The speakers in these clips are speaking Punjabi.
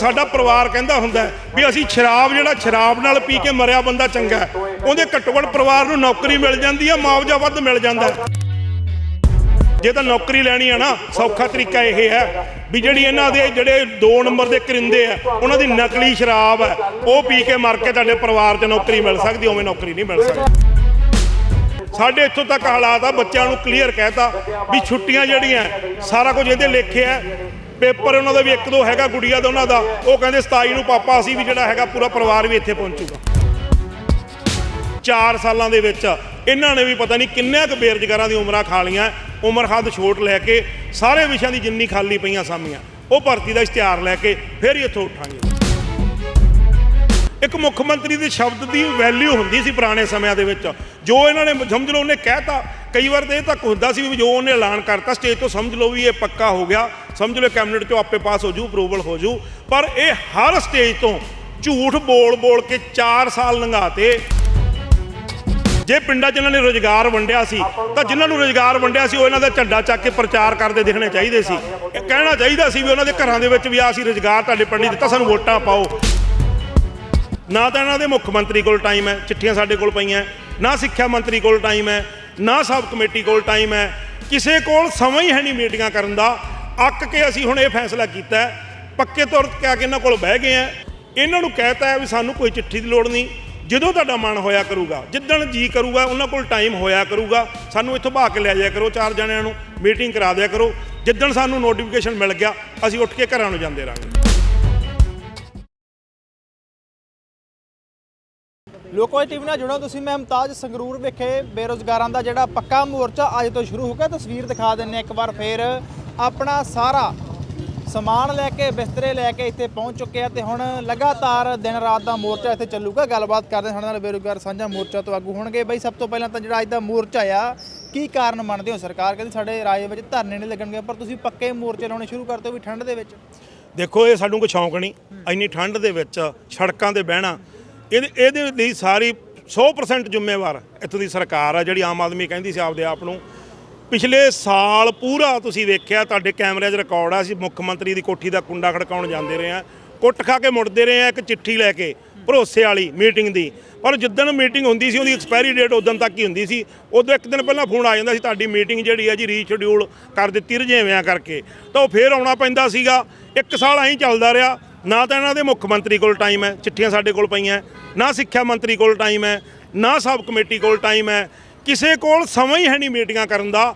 ਸਾਡਾ ਪਰਿਵਾਰ ਕਹਿੰਦਾ ਹੁੰਦਾ ਵੀ ਅਸੀਂ ਸ਼ਰਾਬ ਜਿਹੜਾ ਸ਼ਰਾਬ ਨਾਲ ਪੀ ਕੇ ਮਰਿਆ ਬੰਦਾ ਚੰਗਾ ਉਹਦੇ ਘੱਟੋ ਘੱਟ ਪਰਿਵਾਰ ਨੂੰ ਨੌਕਰੀ ਮਿਲ ਜਾਂਦੀ ਹੈ ਮੁਆਵਜ਼ਾ ਵੱਧ ਮਿਲ ਜਾਂਦਾ ਜੇ ਤਾਂ ਨੌਕਰੀ ਲੈਣੀ ਆ ਨਾ, ਸੌਖਾ ਤਰੀਕਾ ਇਹ ਹੈ ਵੀ ਜਿਹੜੀ ਇਹਨਾਂ ਦੇ ਜਿਹੜੇ 2 ਨੰਬਰ ਦੇ ਕਰਿੰਦੇ ਆ, ਉਹਨਾਂ ਦੀ ਨਕਲੀ ਸ਼ਰਾਬ ਹੈ, ਉਹ ਪੀ ਕੇ ਮਰ ਕੇ ਤੁਹਾਡੇ ਪਰਿਵਾਰ 'ਚ ਨੌਕਰੀ ਮਿਲ ਸਕਦੀ, ਉਵੇਂ ਨੌਕਰੀ ਨਹੀਂ ਮਿਲ ਸਕਦੀ। ਸਾਡੇ ਇੱਥੋਂ ਤੱਕ ਹਾਲਾਤ ਆ, ਬੱਚਿਆਂ ਨੂੰ ਕਲੀਅਰ ਕਹਿਤਾ ਵੀ ਛੁੱਟੀਆਂ ਜਿਹੜੀਆਂ, ਸਾਰਾ ਕੁਝ ਇਹਦੇ ਲੇਖੇ ਆ ਪੇਪਰ ਉਹਨਾਂ ਦਾ ਵੀ ਇੱਕ ਦੋ ਹੈਗਾ ਗੁੜੀਆ ਦਾ ਉਹਨਾਂ ਦਾ, ਉਹ ਕਹਿੰਦੇ 27 ਨੂੰ ਪਾਪਾ, ਅਸੀਂ ਵੀ ਜਿਹੜਾ ਹੈਗਾ ਪੂਰਾ ਪਰਿਵਾਰ ਵੀ ਇੱਥੇ ਪਹੁੰਚੂਗਾ। 4 ਸਾਲਾਂ ਦੇ ਵਿੱਚ ਇਹਨਾਂ ਨੇ ਵੀ ਪਤਾ ਨਹੀਂ ਕਿੰਨੇ ਕੁ ਬੇਰੁਜ਼ਗਾਰਾਂ ਦੀ ਉਮਰਾਂ ਖਾ ਲੀਆਂ ਉਮਰ ਹੱਦ ਛੋਟ ਲੈ ਕੇ ਸਾਰੇ ਵਿਸ਼ਿਆਂ ਦੀ ਜਿੰਨੀ ਖਾਲੀ ਪਈਆਂ ਸਾਮੀਆਂ, ਉਹ ਭਰਤੀ ਦਾ ਇਸ਼ਤਿਹਾਰ ਲੈ ਕੇ ਫਿਰ ਹੀ ਇੱਥੋਂ ਉੱਠਾਂਗੇ। ਇੱਕ ਮੁੱਖ ਮੰਤਰੀ ਦੇ ਸ਼ਬਦ ਦੀ ਵੈਲਿਊ ਹੁੰਦੀ ਸੀ ਪੁਰਾਣੇ ਸਮਿਆਂ ਦੇ ਵਿੱਚ, ਜੋ ਇਹਨਾਂ ਨੇ ਸਮਝ ਲਓ ਉਹਨੇ ਕਹਿਤਾ, ਕਈ ਵਾਰ ਤਾਂ ਇਹ ਤੱਕ ਹੁੰਦਾ ਸੀ ਵੀ ਜੋ ਉਹਨੇ ਐਲਾਨ ਕਰਤਾ ਸਟੇਜ ਤੋਂ ਸਮਝ ਲਓ ਵੀ ਇਹ ਪੱਕਾ ਹੋ ਗਿਆ ਸਮਝ ਲਓ ਕੈਬਨਿਟ ਚੋਂ ਆਪੇ ਪਾਸ ਹੋ ਜੂ ਅਪਰੂਵਲ ਹੋ ਜੂ। ਪਰ ਇਹ ਹਰ ਸਟੇਜ ਤੋਂ ਝੂਠ ਬੋਲ ਬੋਲ ਕੇ 4 ਸਾਲ ਲੰਘਾਤੇ। ਜੇ ਪਿੰਡਾਂ 'ਚ ਇਹਨਾਂ ਨੇ ਰੋਜ਼ਗਾਰ ਵੰਡਿਆ ਸੀ, ਤਾਂ ਜਿਨ੍ਹਾਂ ਨੂੰ ਰੋਜ਼ਗਾਰ ਵੰਡਿਆ ਸੀ, ਉਹ ਇਹਨਾਂ ਦਾ ਝੰਡਾ ਚੱਕ ਕੇ ਪ੍ਰਚਾਰ ਕਰਦੇ ਦਿਖਣੇ ਚਾਹੀਦੇ ਸੀ। ਇਹ ਕਹਿਣਾ ਚਾਹੀਦਾ ਸੀ ਵੀ ਉਹਨਾਂ ਦੇ ਘਰਾਂ ਦੇ ਵਿੱਚ ਵੀ ਆ ਸੀ ਰੋਜ਼ਗਾਰ ਤੁਹਾਡੇ ਪਿੰਡ 'ਚ ਦਿੱਤਾ, ਸਾਨੂੰ ਵੋਟਾਂ ਪਾਓ। ਨਾ ਤਾਂ ਇਹਨਾਂ ਦੇ ਮੁੱਖ ਮੰਤਰੀ ਕੋਲ ਟਾਈਮ ਹੈ, ਚਿੱਠੀਆਂ ਸਾਡੇ ਕੋਲ ਪਈਆਂ ਨਾ ਸਿੱਖਿਆ ਮੰਤਰੀ ਕੋਲ ਟਾਈਮ ਹੈ, ਨਾ ਸਬ ਕਮੇਟੀ ਕੋਲ ਟਾਈਮ ਹੈ। ਕਿਸੇ ਕੋਲ ਸਮਾਂ ਹੀ ਹੈ ਨਹੀਂ ਮੀਟਿੰਗਾਂ ਕਰਨ ਦਾ। ਅੱਕ ਕੇ ਅਸੀਂ ਹੁਣ ਇਹ ਫੈਸਲਾ ਕੀਤਾ ਪੱਕੇ ਤੌਰ ਤੇ ਆ ਕੇ ਇਹਨਾਂ ਕੋਲ ਬਹਿ ਗਏ ਆ ਇਹਨਾਂ ਨੂੰ ਕਹਿਤਾ ਹੈ ਵੀ ਸਾਨੂੰ ਕੋਈ ਚਿੱਠੀ ਦੀ ਲੋੜ ਨਹੀਂ। ਜਦੋਂ ਤੁਹਾਡਾ ਮਨ ਹੋਇਆ ਕਰੂਗਾ, ਜਿੱਦਣ ਜੀ ਕਰੂਗਾ, ਉਹਨਾਂ ਕੋਲ ਟਾਈਮ ਹੋਇਆ ਕਰੂਗਾ। ਸਾਨੂੰ ਇੱਥੋਂ ਭਾ ਕੇ ਲੈ ਜਾਇਆ ਕਰੋ, ਚਾਰ ਜਣਿਆਂ ਨੂੰ ਮੀਟਿੰਗ ਕਰਾ ਦਿਆ ਕਰੋ। ਜਿੱਦਣ ਸਾਨੂੰ ਨੋਟੀਫਿਕੇਸ਼ਨ ਮਿਲ ਗਿਆ, ਅਸੀਂ ਉੱਠ ਕੇ ਘਰਾਂ ਨੂੰ ਜਾਂਦੇ ਰਹਾਂਗੇ। ਲੋਕਵਾਈ ਟੀਵੀ ਨਾਲ ਜੁੜੋ ਤੁਸੀਂ, ਮੈਂ ਮੁਮਤਾਜ ਸੰਗਰੂਰ ਵਿਖੇ ਬੇਰੋਜ਼ਗਾਰਾਂ ਦਾ ਜਿਹੜਾ ਪੱਕਾ ਮੋਰਚਾ ਅੱਜ ਤੋਂ ਸ਼ੁਰੂ ਹੋ ਗਿਆ। ਤਸਵੀਰ ਦਿਖਾ ਦਿੰਨੇ ਇੱਕ ਵਾਰ ਫੇਰ। ਆਪਣਾ ਸਾਰਾ ਸਮਾਨ ਲੈ ਕੇ, ਬਿਸਤਰੇ ਲੈ ਕੇ ਇੱਥੇ ਪਹੁੰਚ ਚੁੱਕੇ ਆ ਤੇ ਹੁਣ ਲਗਾਤਾਰ ਦਿਨ ਰਾਤ ਦਾ ਮੋਰਚਾ ਇੱਥੇ ਚੱਲੂਗਾ। ਗੱਲਬਾਤ ਕਰਦੇ ਹਾਂ ਸਾਡੇ ਨਾਲ ਬੇਰੁਜ਼ਗਾਰ ਸਾਂਝਾ ਮੋਰਚਾ ਤੋਂ ਆਗੂ ਹੋਣਗੇ। ਬਈ, ਸਭ ਤੋਂ ਪਹਿਲਾਂ ਤਾਂ ਜਿਹੜਾ ਅੱਜ ਦਾ ਮੋਰਚਾ ਆ, ਕੀ ਕਾਰਨ ਮੰਨਦੇ ਹੋ ਸਰਕਾਰ? ਕਹਿੰਦੀ ਸਾਡੇ ਰਾਜ ਵਿੱਚ ਧਰਨੇ ਨਹੀਂ ਲੱਗਣਗੇ, ਪਰ ਤੁਸੀਂ ਪੱਕੇ ਮੋਰਚੇ ਲਾਉਣੇ ਸ਼ੁਰੂ ਕਰਤੇ ਹੋ ਵੀ ਠੰਡ ਦੇ ਵਿੱਚ। ਦੇਖੋ, ਇਹ ਸਾਨੂੰ ਕੋਈ ਸ਼ੌਂਕ ਨਹੀਂ। ਇੰਨੀ ਠੰਡ ਦੇ ਵਿੱਚ ਸੜਕਾਂ ਤੇ ਬਹਿਣਾ, ਇਹਦੇ ਇਹਦੇ ਲਈ ਸਾਰੀ 100% ਜ਼ਿੰਮੇਵਾਰ ਇੱਥੋਂ ਦੀ ਸਰਕਾਰ ਆ, ਜਿਹੜੀ ਆਮ ਆਦਮੀ ਕਹਿੰਦੀ ਸੀ ਆਪਦੇ ਆਪ ਨੂੰ। ਪਿਛਲੇ ਸਾਲ ਪੂਰਾ ਤੁਸੀਂ ਵੇਖਿਆ, ਤੁਹਾਡੇ ਕੈਮਰਿਆਂ 'ਚ ਰਿਕਾਰਡ ਆ, ਅਸੀਂ ਮੁੱਖ ਮੰਤਰੀ ਦੀ ਕੋਠੀ ਦਾ ਕੁੰਡਾ ਖੜਕਾਉਣ ਜਾਂਦੇ ਰਹੇ ਆ ਕੁੱਟ ਖਾ ਕੇ ਮੁੜਦੇ ਰਹੇ ਆ ਇੱਕ ਚਿੱਠੀ ਲੈ ਕੇ, ਭਰੋਸੇ ਵਾਲੀ ਮੀਟਿੰਗ ਦੀ। ਪਰ ਜਿੱਦਣ ਮੀਟਿੰਗ ਹੁੰਦੀ ਸੀ, ਉਹਦੀ ਐਕਸਪਾਇਰੀ ਡੇਟ ਉਦੋਂ ਤੱਕ ਹੀ ਹੁੰਦੀ ਸੀ। ਉਦੋਂ ਇੱਕ ਦਿਨ ਪਹਿਲਾਂ ਫੋਨ ਆ ਜਾਂਦਾ ਸੀ, ਤੁਹਾਡੀ ਮੀਟਿੰਗ ਜਿਹੜੀ ਹੈ ਜੀ ਰੀਸ਼ਡਿਊਲ ਕਰ ਦਿੱਤੀ ਰਜੇਵਿਆਂ ਕਰਕੇ। ਤਾਂ ਉਹ ਫੇਰ ਆਉਣਾ ਪੈਂਦਾ ਸੀਗਾ। ਇੱਕ ਸਾਲ ਐਂ ਚੱਲਦਾ ਰਿਹਾ। ਨਾ ਤਾਂ ਇਹਨਾਂ ਦੇ ਮੁੱਖ ਮੰਤਰੀ ਕੋਲ ਟਾਈਮ ਹੈ, ਚਿੱਠੀਆਂ ਸਾਡੇ ਕੋਲ ਪਈਆਂ। ਨਾ ਸਿੱਖਿਆ ਮੰਤਰੀ ਕੋਲ ਟਾਈਮ ਹੈ, ਨਾ ਸਬ ਕਮੇਟੀ ਕੋਲ ਟਾਈਮ ਹੈ। ਕਿਸੇ ਕੋਲ ਸਮਾਂ ਹੀ ਹੈ ਨਹੀਂ ਮੀਟਿੰਗਾਂ ਕਰਨ ਦਾ।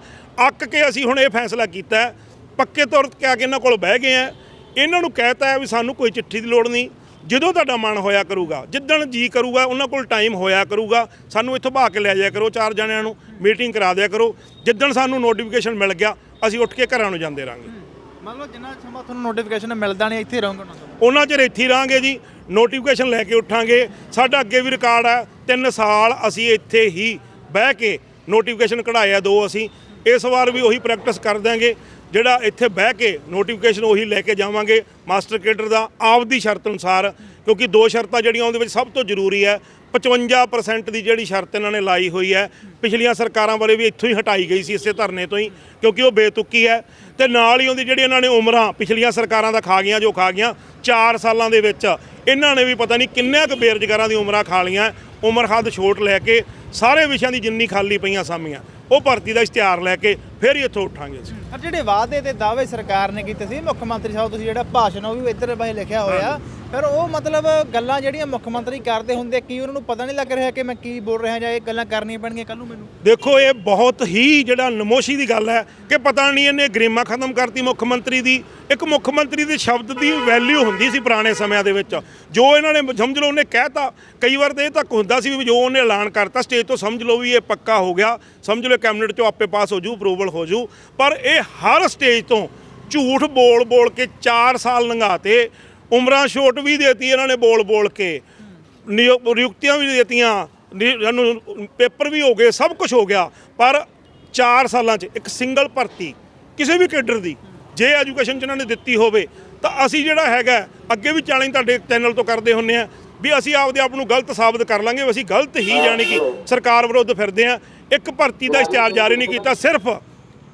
ਅੱਕ ਕੇ ਅਸੀਂ ਹੁਣ ਇਹ ਫੈਸਲਾ ਕੀਤਾ ਪੱਕੇ ਤੌਰ ਤੇ ਆ ਕੇ ਇਹਨਾਂ ਕੋਲ ਬਹਿ ਗਏ ਆ ਇਹਨਾਂ ਨੂੰ ਕਹਿਤਾ ਹੈ ਵੀ ਸਾਨੂੰ ਕੋਈ ਚਿੱਠੀ ਦੀ ਲੋੜ ਨਹੀਂ। ਜਦੋਂ ਤੁਹਾਡਾ ਮਨ ਹੋਇਆ ਕਰੂਗਾ ਜਿੱਦਣ ਜੀ ਕਰੂਗਾ ਉਹਨਾਂ ਕੋਲ ਟਾਈਮ ਹੋਇਆ ਕਰੂਗਾ। ਸਾਨੂੰ ਇੱਥੋਂ ਭਾ ਕੇ ਲੈ ਜਾਇਆ ਕਰੋ ਚਾਰ ਜਣਿਆਂ ਨੂੰ ਮੀਟਿੰਗ ਕਰਾ ਦਿਆ ਕਰੋ। ਜਿੱਦਣ ਸਾਨੂੰ ਨੋਟੀਫਿਕੇਸ਼ਨ ਮਿਲ ਗਿਆ ਅਸੀਂ ਉੱਠ ਕੇ ਘਰਾਂ ਨੂੰ ਜਾਂਦੇ ਰਹਾਂਗੇ ਮਤਲਬ ਜਿੰਨਾ ਸਮਾਂ ਤੁਹਾਨੂੰ ਨੋਟੀਫਿਕੇਸ਼ਨ ਮਿਲਦਾ ਨਹੀਂ ਇੱਥੇ ਰਹੋਗੇ ਉਹਨਾਂ ਚਿਰ ਇੱਥੇ ਹੀ ਰਹਾਂਗੇ ਜੀ। ਨੋਟੀਫਿਕੇਸ਼ਨ ਲੈ ਕੇ ਉੱਠਾਂਗੇ। ਸਾਡਾ ਅੱਗੇ ਵੀ ਰਿਕਾਰਡ ਹੈ। 3 ਸਾਲ ਅਸੀਂ ਇੱਥੇ ਹੀ ਬਹਿ ਕੇ ਨੋਟੀਫਿਕੇਸ਼ਨ ਕਢਾਇਆ ਦੋ ਅਸੀਂ, ਇਸ ਵਾਰ ਵੀ ਉਹੀ ਪ੍ਰੈਕਟਿਸ ਕਰ ਦਾਂਗੇ ਜਿਹੜਾ ਇੱਥੇ ਬਹਿ ਕੇ ਨੋਟੀਫਿਕੇਸ਼ਨ ਉਹੀ ਲੈ ਕੇ ਜਾਵਾਂਗੇ ਮਾਸਟਰ ਕੇਡਰ ਦਾ ਆਪਦੀ ਸ਼ਰਤ ਅਨੁਸਾਰ, ਕਿਉਂਕਿ ਦੋ ਸ਼ਰਤਾਂ ਜਿਹੜੀਆਂ ਉਹਦੇ ਵਿੱਚ ਸਭ ਤੋਂ ਜ਼ਰੂਰੀ ਹੈ 55% ਦੀ ਜਿਹੜੀ ਸ਼ਰਤ ਇਹਨਾਂ ਨੇ ਲਾਈ ਹੋਈ ਹੈ, ਪਿਛਲੀਆਂ ਸਰਕਾਰਾਂ ਬਾਰੇ ਵੀ ਇੱਥੋਂ ਹੀ ਹਟਾਈ ਗਈ ਸੀ, ਇਸੇ ਧਰਨੇ ਤੋਂ ਹੀ, ਕਿਉਂਕਿ ਉਹ ਬੇਤੁਕੀ ਹੈ, ਤੇ ਨਾਲ ਹੀ ਉਹਦੀ ਜਿਹੜੀ ਇਹਨਾਂ ਨੇ ਉਮਰਾਂ ਪਿਛਲੀਆਂ ਸਰਕਾਰਾਂ ਦਾ ਖਾ ਗਈਆਂ, ਜੋ ਖਾ ਗਈਆਂ 4 ਸਾਲਾਂ ਦੇ ਵਿੱਚ, ਇਹਨਾਂ ਨੇ ਵੀ ਪਤਾ ਨਹੀਂ ਕਿੰਨੇ ਕੁ ਬੇਰੁਜ਼ਗਾਰਾਂ ਦੀ ਉਮਰਾਂ ਖਾ ਲੀਆਂ ਉਮਰ ਹੱਦ ਛੋਟ ਲੈ ਕੇ ਸਾਰੇ ਵਿਸ਼ਿਆਂ ਦੀ ਜਿੰਨੀ ਖਾਲੀ ਪਈਆਂ ਸਾਮੀਆਂ, ਉਹ ਭਰਤੀ ਦਾ ਇਸ਼ਤਿਹਾਰ ਲੈ ਕੇ ਫਿਰ ਹੀ ਇੱਥੋਂ ਉੱਠਾਂਗੇ ਅਸੀਂ। ਪਰ ਜਿਹੜੇ ਵਾਅਦੇ ਤੇ ਦਾਅਵੇ ਸਰਕਾਰ ਨੇ ਕੀਤੇ ਸੀ ਮੁੱਖ ਮੰਤਰੀ ਸਾਹਿਬ ਤੁਸੀਂ ਜਿਹੜਾ ਭਾਸ਼ਣ ਉਹ ਵੀ ਇੱਧਰ ਬਾਈ ਲਿਖਿਆ ਹੋਇਆ। ਫਿਰ ਉਹ ਮਤਲਬ ਗੱਲਾਂ ਜਿਹੜੀਆਂ ਮੁੱਖ ਮੰਤਰੀ ਕਰਦੇ ਹੁੰਦੇ ਕੀ ਉਹਨਾਂ ਨੂੰ ਪਤਾ ਨਹੀਂ ਲੱਗ ਰਿਹਾ ਕਿ ਮੈਂ ਕੀ ਬੋਲ ਰਿਹਾ ਜਾਂ ਇਹ ਗੱਲਾਂ ਕਰਨੀਆਂ ਪੈਣਗੀਆਂ ਕੱਲ ਨੂੰ ਮੈਨੂੰ? ਦੇਖੋ ਇਹ ਬਹੁਤ ਹੀ ਜਿਹੜਾ ਨਮੋਸ਼ੀ ਦੀ ਗੱਲ ਹੈ ਕਿ ਪਤਾ ਨਹੀਂ ਇਹਨੇ ਗਰੀਮਾ ਖਤਮ ਕਰਤੀ ਮੁੱਖ ਮੰਤਰੀ ਦੀ। ਇੱਕ ਮੁੱਖ ਮੰਤਰੀ ਦੇ ਸ਼ਬਦ ਦੀ ਵੈਲਿਊ ਹੁੰਦੀ ਸੀ ਪੁਰਾਣੇ ਸਮਿਆਂ ਦੇ ਵਿੱਚ। ਜੋ ਇਹਨਾਂ ਨੇ ਸਮਝ ਲਓ ਉਹਨੇ ਕਹਿਤਾ। ਕਈ ਵਾਰ ਤਾਂ ਇਹ ਤੱਕ ਹੁੰਦਾ ਸੀ ਵੀ ਜੋ ਉਹਨੇ ਐਲਾਨ ਕਰਤਾ ਸਟੇਜ ਤੋਂ ਸਮਝ ਲਓ ਵੀ ਇਹ ਪੱਕਾ ਹੋ ਗਿਆ। ਸਮਝ ਲਓ ਕੈਬਨਿਟ ਚੋਂ ਆਪੇ ਪਾਸ ਹੋ ਜੂ ਅਪਰੂਵਲ ਹੋ ਜੂ। ਪਰ ਇਹ ਹਰ ਸਟੇਜ ਤੋਂ ਝੂਠ ਬੋਲ ਬੋਲ ਕੇ 4 ਸਾਲ ਲੰਘਾਤੇ ਉਮਰਾਂ ਛੋਟ ਵੀ ਦੇਤੀ ਇਹਨਾਂ ਨੇ ਬੋਲ ਬੋਲ ਕੇ, ਨਿਯੁ- ਨਿਯੁਕਤੀਆਂ ਵੀ ਦੇਤੀਆਂ, ਨਿ- ਸਾਨੂੰ ਪੇਪਰ ਵੀ ਹੋ ਗਏ, ਸਭ ਕੁਝ ਹੋ ਗਿਆ, ਪਰ 4 ਸਾਲਾਂ 'ਚ ਇੱਕ ਸਿੰਗਲ ਭਰਤੀ ਕਿਸੇ ਵੀ ਕੇਡਰ ਦੀ, ਜੇ ਐਜੂਕੇਸ਼ਨ 'ਚ ਇਹਨਾਂ ਨੇ ਦਿੱਤੀ ਹੋਵੇ, ਤਾਂ ਅਸੀਂ ਜਿਹੜਾ ਹੈਗਾ, ਅੱਗੇ ਵੀ ਚੈਲੰਜ ਤੁਹਾਡੇ ਚੈਨਲ ਤੋਂ ਕਰਦੇ ਹੁੰਨੇ ਆ, ਵੀ ਅਸੀਂ ਆਪਦੇ ਆਪ ਨੂੰ ਗਲਤ ਸਾਬਤ ਕਰ ਲਾਂਗੇ ਅਸੀਂ ਗਲਤ ਹੀ ਜਾਣੀ ਕਿ ਸਰਕਾਰ ਵਿਰੁੱਧ ਫਿਰਦੇ ਆ, ਇੱਕ ਭਰਤੀ ਦਾ ਇਸ਼ਤਿਹਾਰ ਜਾਰੀ ਨਹੀਂ ਕੀਤਾ, ਸਿਰਫ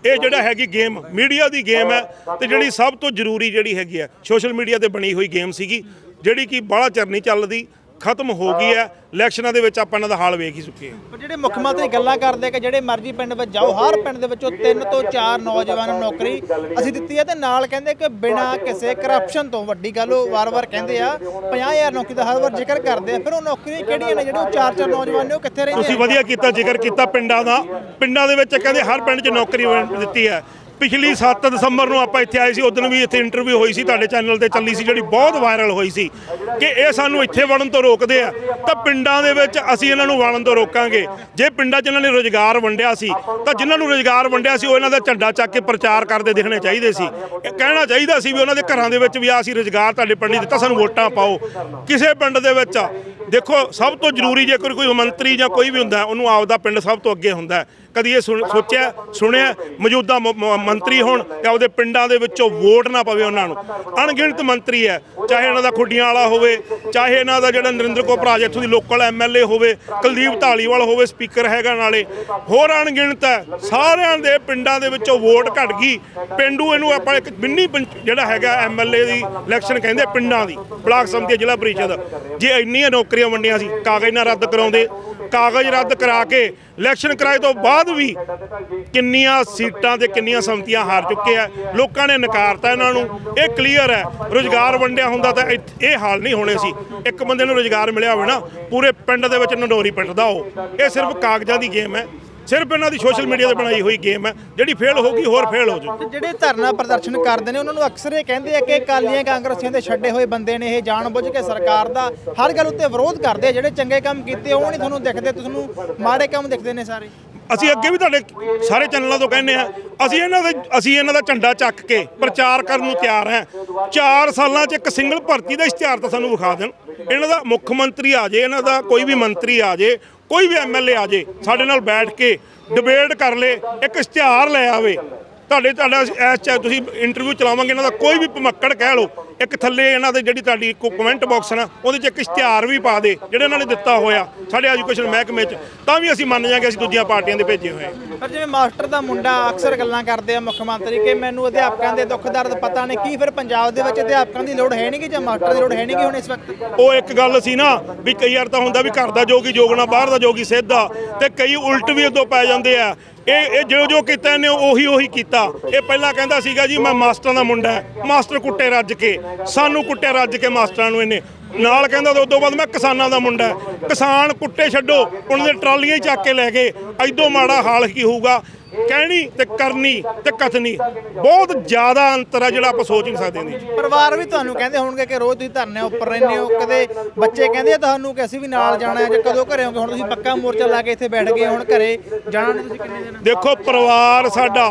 ਇਹ ਜਿਹੜਾ ਹੈਗੀ ਗੇਮ, ਮੀਡੀਆ ਦੀ ਗੇਮ ਹੈ ਤੇ ਜਿਹੜੀ ਸਭ ਤੋਂ ਜ਼ਰੂਰੀ ਜਿਹੜੀ ਹੈਗੀ ਹੈ, ਸੋਸ਼ਲ ਮੀਡੀਆ ਤੇ ਬਣੀ ਹੋਈ ਗੇਮ ਸੀਗੀ, ਜਿਹੜੀ ਕਿ ਬਾਹਲਾ ਚਿਰ ਨਹੀਂ ਚੱਲਦੀ ਖਤਮ ਹੋ ਗਈ ਹੈ। ਇਲੈਕਸ਼ਨਾਂ ਦੇ ਵਿੱਚ ਆਪਾਂ ਇਹਨਾਂ ਦਾ ਹਾਲ ਵੇਖ ਹੀ ਚੁੱਕੇ ਹਾਂ। ਪਰ ਜਿਹੜੇ ਮੁੱਖ ਮੰਤਰੀ ਗੱਲਾਂ ਕਰਦੇ ਕਿ ਜਿਹੜੇ ਮਰਜ਼ੀ ਪਿੰਡ ਵਿੱਚ ਜਾਓ ਹਰ ਪਿੰਡ ਦੇ ਵਿੱਚੋਂ ਤਿੰਨ ਤੋਂ ਚਾਰ ਨੌਜਵਾਨਾਂ ਨੂੰ ਨੌਕਰੀ ਅਸੀਂ ਦਿੱਤੀ ਹੈ ਤੇ ਨਾਲ ਕਹਿੰਦੇ ਕਿ ਬਿਨਾਂ ਕਿਸੇ ਕਰਪਸ਼ਨ ਤੋਂ ਵੱਡੀ ਗੱਲ ਉਹ ਵਾਰ-ਵਾਰ ਕਹਿੰਦੇ ਆ 50000 ਨੌਕਰੀ ਦਾ ਹਰ ਵਾਰ ਜ਼ਿਕਰ ਕਰਦੇ ਆ। ਫਿਰ ਉਹ ਨੌਕਰੀਆਂ ਕਿਹੜੀਆਂ ਨੇ? ਜਿਹੜੇ ਉਹ ਚਾਰ ਚਾਰ ਨੌਜਵਾਨ ਨੇ ਉਹ ਕਿੱਥੇ ਰਹਿੰਦੇ ਤੁਸੀਂ ਵਧੀਆ ਕੀਤਾ ਜ਼ਿਕਰ ਕੀਤਾ ਪਿੰਡਾਂ ਦਾ। ਪਿੰਡਾਂ ਦੇ ਵਿੱਚ ਕਹਿੰਦੇ ਹਰ ਪਿੰਡ 'ਚ ਨੌਕਰੀ ਦਿੱਤੀ ਹੈ। ਪਿਛਲੀ 7 ਦਸੰਬਰ ਨੂੰ ਆਪਾਂ ਇੱਥੇ ਆਏ ਸੀ ਉਦੋਂ ਵੀ ਇੱਥੇ ਇੰਟਰਵਿਊ ਹੋਈ ਸੀ, ਤੁਹਾਡੇ ਚੈਨਲ ਤੇ ਚੱਲੀ ਸੀ, ਜਿਹੜੀ ਬਹੁਤ ਵਾਇਰਲ ਹੋਈ ਸੀ ਕਿ ਇਹ ਸਾਨੂੰ ਇੱਥੇ ਵੜਨ ਤੋਂ ਰੋਕਦੇ ਆ। ਤਾਂ ਪਿੰਡਾਂ ਦੇ ਵਿੱਚ ਅਸੀਂ ਇਹਨਾਂ ਨੂੰ ਵੜਨ ਤੋਂ ਰੋਕਾਂਗੇ। ਜੇ ਪਿੰਡਾਂ 'ਚ ਇਹਨਾਂ ਨੇ ਰੋਜ਼ਗਾਰ ਵੰਡਿਆ ਸੀ, ਤਾਂ ਜਿਨ੍ਹਾਂ ਨੂੰ ਰੋਜ਼ਗਾਰ ਵੰਡਿਆ ਸੀ, ਉਹ ਇਹਨਾਂ ਦਾ ਝੰਡਾ ਚੱਕ ਕੇ ਪ੍ਰਚਾਰ ਕਰਦੇ ਦਿਖਣੇ ਚਾਹੀਦੇ ਸੀ। ਇਹ ਕਹਿਣਾ ਚਾਹੀਦਾ ਸੀ ਵੀ ਉਹਨਾਂ ਦੇ ਘਰਾਂ ਦੇ ਵਿੱਚ ਵੀ ਆ ਅਸੀਂ ਰੋਜ਼ਗਾਰ ਤੁਹਾਡੇ ਪਿੰਡ 'ਚ ਦਿੱਤਾ, ਸਾਨੂੰ ਵੋਟਾਂ ਪਾਓ। ਕਿਸੇ ਪਿੰਡ ਦੇ ਵਿੱਚ ਦੇਖੋ, ਸਭ ਤੋਂ ਜ਼ਰੂਰੀ ਜੇਕਰ ਕੋਈ ਮੰਤਰੀ ਜਾਂ ਕੋਈ ਵੀ ਹੁੰਦਾ, ਉਹਨੂੰ ਆਪਦਾ ਪਿੰਡ ਸਭ ਤੋਂ ਅੱਗੇ ਹੁੰਦਾ। ਕਦੀ ਇਹ ਸੁਣ- ਸੋਚਿਆ, ਸੁਣਿਆ, ਮੌਜੂਦਾ ਮ- ਮ- ਮੰਤਰੀ ਹੋਣ ਤੇ ਆਪਦੇ ਪਿੰਡਾਂ ਦੇ ਵਿੱਚੋਂ ਵੋਟ ਨਾ ਪਵੇ ਉਹਨਾਂ ਨੂੰ। ਅਣਗਿਣਤ ਮੰਤਰੀ ਹੈ, ਚਾਹੇ ਇਹਨਾਂ ਦਾ ਖੁੱਡੀਆਂ ਵਾਲਾ ਹੋਵੇ, ਚਾਹੇ ਇਹਨਾਂ ਦਾ ਜਿਹੜਾ ਨਰਿੰਦਰ ਕੋ ਭਰਾਜ ਇੱਥੋਂ ਦੀ ਲੋਕਲ ਐਮਐਲਏ ਹੋਵੇ, ਕੁਲਦੀਪ ਢਾਲੀਵਾਲ ਹੋਵੇ, ਸਪੀਕਰ ਹੈਗਾ ਨਾਲੇ, ਹੋਰ ਅਣਗਿਣਤ ਹੈ, ਸਾਰਿਆਂ ਦੇ ਪਿੰਡਾਂ ਦੇ ਵਿੱਚੋਂ ਵੋਟ ਘਟ ਗਈ। ਪਿੰਡੂ ਇਹਨੂੰ ਆਪਾਂ ਇੱਕ ਮਿੰਨੀ ਪੰਚ- ਜਿਹੜਾ ਹੈਗਾ ਐਮਐਲਏ ਦੀ ਇਲੈਕਸ਼ਨ ਕਹਿੰਦੇ ਪਿੰਡਾਂ ਦੀ, ਬਲਾਕ ਸੰਮਤੀ ਜ਼ਿਲ੍ਹਾ ਪਰਿਸ਼ਦ। ਜੇ ਇੰਨੀਆਂ ਨੌਕਰੀਆਂ ਵੰਡੀਆਂ ਸੀ, ਕਾਗਜ਼ ਨਾ ਰੱਦ ਕਰਾਉਂਦੇ, ਕਾਗਜ਼ ਰੱਦ ਕਰਾ ਕੇ ਇਲੈਕਸ਼ਨ ਕਰਾਏ ਤੋਂ ਬਾਅਦ ਵੀ ਕਿੰਨੀਆਂ ਸੀਟਾਂ ਤੇ ਕਿੰਨੀਆਂ ਸੰਮਤੀਆਂ ਹਾਰ ਚੁੱਕੇ ਆ। ਲੋਕਾਂ ਨੇ ਨਕਾਰਤਾ ਇਹਨਾਂ ਨੂੰ। ਇਹ ਕਲੀਅਰ ਹੈ। ਰੋਜ਼ਗਾਰ ਵੰਡਿਆ ਹੁੰਦਾ ਤਾਂ ਇੱਥ- ਇਹ ਹਾਲ ਨਹੀਂ ਹੋਣੇ ਸੀ। ਇੱਕ ਬੰਦੇ ਨੂੰ ਰੋਜ਼ਗਾਰ ਮਿਲਿਆ ਹੋਵੇ ਨਾ, ਪੂਰੇ ਪਿੰਡ ਦੇ ਵਿੱਚ ਨਡੋਰੀ ਪਿੱਟਦਾ ਉਹ। ਇਹ ਸਿਰਫ ਕਾਗਜ਼ਾਂ ਦੀ ਗੇਮ ਹੈ। ਸਿਰਫ ਇਹਨਾਂ ਦੀ ਸੋਸ਼ਲ ਮੀਡੀਆ ਤੇ ਬਣਾਈ ਹੋਈ ਗੇਮ ਹੈ ਜਿਹੜੀ ਫੇਲ ਹੋ ਗਈ ਹੋਰ ਫੇਲ ਹੋ ਜੂ ਤੇ ਜਿਹੜੇ ਧਰਨਾ ਪ੍ਰਦਰਸ਼ਨ ਕਰਦੇ ਨੇ ਉਹਨਾਂ ਨੂੰ ਅਕਸਰ ਇਹ ਕਹਿੰਦੇ ਆ ਕਿ ਕਾਲੀਆਂ ਕਾਂਗਰਸੀਆਂ ਦੇ ਛੱਡੇ ਹੋਏ ਬੰਦੇ ਨੇ ਇਹ ਜਾਣਬੁੱਝ ਕੇ ਸਰਕਾਰ ਦਾ ਹਰ ਗੱਲ ਉੱਤੇ ਵਿਰੋਧ ਕਰਦੇ ਆ ਜਿਹੜੇ ਚੰਗੇ ਕੰਮ ਕੀਤੇ ਉਹ ਨਹੀਂ ਤੁਹਾਨੂੰ ਦਿਖਦੇ ਤੁਹਾਨੂੰ ਮਾੜੇ ਕੰਮ ਦਿਖਦੇ ਨੇ ਸਾਰੇ। ਅਸੀਂ ਅੱਗੇ ਵੀ ਤੁਹਾਡੇ ਸਾਰੇ ਚੈਨਲਾਂ ਤੋਂ ਕਹਿੰਦੇ ਆ ਅਸੀਂ ਇਹਨਾਂ ਦੇ ਅਸੀਂ ਇਹਨਾਂ ਦਾ ਝੰਡਾ ਚੱਕ ਕੇ ਪ੍ਰਚਾਰ ਕਰਨ ਨੂੰ ਤਿਆਰ ਹਾਂ। 4 ਸਾਲਾਂ 'ਚ ਇੱਕ ਸਿੰਗਲ ਭਰਤੀ ਦਾ ਇਸ਼ਤਿਹਾਰ ਤਾਂ ਸਾਨੂੰ ਵਿਖਾ ਦੇਣ। ਇਹਨਾਂ ਦਾ ਮੁੱਖ ਮੰਤਰੀ ਆ ਜੇ ਇਹਨਾਂ ਦਾ ਕੋਈ ਵੀ ਮੰਤਰੀ ਆ ਜੇ ਕੋਈ ਵੀ ਐਮਐਲਏ ਆ ਜੇ, ਸਾਡੇ ਨਾਲ ਬੈਠ ਕੇ ਡਿਬੇਟ ਕਰ ਲੇ, ਇੱਕ ਇਸ਼ਤਿਹਾਰ ਲੈ ਆਵੇ। ਤੁਹਾਡੇ ਤੁਹਾਡਾ ਐਸ ਚ ਤੁਸੀਂ ਇੰਟਰਵਿਊ ਚਲਾਵਾਂਗੇ ਇਹਨਾਂ ਦਾ ਕੋਈ ਵੀ ਭਮੱਕੜ ਕਹਿ ਲਓ ਇੱਕ ਥੱਲੇ ਇਹਨਾਂ ਦੇ ਜਿਹੜੀ ਤੁਹਾਡੀ ਕਮੈਂਟ ਬਾਕਸ ਨਾ ਉਹਦੇ 'ਚ ਇੱਕ ਇਸ਼ਤਿਹਾਰ ਵੀ ਪਾ ਦੇ ਜਿਹੜਾ ਇਹਨਾਂ ਨੇ ਦਿੱਤਾ ਹੋਇਆ ਸਾਡੇ ਐਜੂਕੇਸ਼ਨ ਮਹਿਕਮੇ 'ਚ ਤਾਂ ਵੀ ਅਸੀਂ ਮੰਨ ਜਾਾਂਗੇ ਅਸੀਂ ਦੂਜੀਆਂ ਪਾਰਟੀਆਂ ਦੇ ਭੇਜੇ ਹੋਏ। ਪਰ ਜਿਵੇਂ ਮਾਸਟਰ ਦਾ ਮੁੰਡਾ ਅਕਸਰ ਗੱਲਾਂ ਕਰਦੇ ਆ ਮੁੱਖ ਮੰਤਰੀ ਕਿ ਮੈਨੂੰ ਅਧਿਆਪਕਾਂ ਦੇ ਦੁੱਖ ਦਰਦ ਪਤਾ ਨਹੀਂ ਕੀ ਫਿਰ ਪੰਜਾਬ ਦੇ ਵਿੱਚ ਅਧਿਆਪਕਾਂ ਦੀ ਲੋੜ ਹੈ ਨਹੀਂ ਕਿ ਜਾਂ ਮਾਸਟਰ ਦੀ ਲੋੜ ਹੈ ਨਹੀਂ ਕਿ ਹੁਣ ਇਸ ਵਕਤ ਉਹ ਇੱਕ ਗੱਲ ਸੀ ਨਾ ਵੀ ਕਈ ਵਾਰ ਤਾਂ ਹੁੰਦਾ ਵੀ ਘਰ ਦਾ ਜੋਗੀ ਜੋਗਣਾ ਬਾਹਰ ਦਾ ਜੋਗੀ ਸਿੱਧਾ ਤੇ ਕਈ ਉਲਟ ਵੀ ਉਦੋਂ ਪੈ ਜਾਂਦੇ ਆ ਇਹ ਇਹ ਜੋ ਜੋ ਕੀਤਾ ਇਹਨੇ ਉਹੀ ਉਹੀ ਕੀਤਾ। ਇਹ ਪਹਿਲਾਂ ਕਹਿੰਦਾ ਸੀਗਾ ਜੀ, ਮੈਂ ਮਾਸਟਰਾਂ ਦਾ ਮੁੰਡਾ ਹੈ। ਮਾਸਟਰ ਕੁੱਟੇ ਰੱਜ ਕੇ, ਸਾਨੂੰ ਕੁੱਟੇ ਰੱਜ ਕੇ ਮਾਸਟਰਾਂ ਨੂੰ ਇਹਨੇ। ਨਾਲ ਕਹਿੰਦਾ ਤੇ ਉਦੋਂ ਬਾਅਦ ਮੈਂ ਕਿਸਾਨਾਂ ਦਾ ਮੁੰਡਾ ਹੈ। ਕਿਸਾਨ ਕੁੱਟੇ ਛੱਡੋ, ਉਹਨਾਂ ਦੇ ਟਰਾਲੀਆਂ ਹੀ ਚੱਕ ਕੇ ਲੈ ਗਏ। ਐਦੋਂ ਮਾੜਾ ਹਾਲ ਕੀ ਹੋਊਗਾ। ਕਹਿਣੀ ਤੇ ਕਰਨੀ ਤੇ ਕਥਨੀ। ਬਹੁਤ ਜ਼ਿਆਦਾ ਅੰਤਰ ਆ ਜਿਹੜਾ ਆਪਾਂ ਸੋਚ ਨਹੀਂ ਸਕਦੇ ਨਹੀਂ ਪਰਿਵਾਰ ਵੀ ਤੁਹਾਨੂੰ ਕਹਿੰਦੇ ਹੋਣਗੇ ਕਿ ਰੋਜ਼ ਤੁਸੀਂ ਧਰਨੇ ਉੱਪਰ ਰਹਿੰਦੇ ਹੋ ਕਦੇ ਬੱਚੇ ਕਹਿੰਦੇ ਆ ਤੁਹਾਨੂੰ ਕਿ ਅਸੀਂ ਵੀ ਨਾਲ ਜਾਣਾ ਹੈ ਜਾਂ ਕਦੋਂ ਘਰੇ ਹੋਗੇ ਹੁਣ ਤੁਸੀਂ ਪੱਕਾ ਮੋਰਚਾ ਲਾ ਕੇ ਇੱਥੇ ਬੈਠ ਗਏ ਹੁਣ ਘਰੇ ਜਾਣਾ ਨਹੀਂ ਤੁਸੀਂ ਕਿੰਨੇ ਦਿਨ? ਦੇਖੋ ਪਰਿਵਾਰ ਸਾਡਾ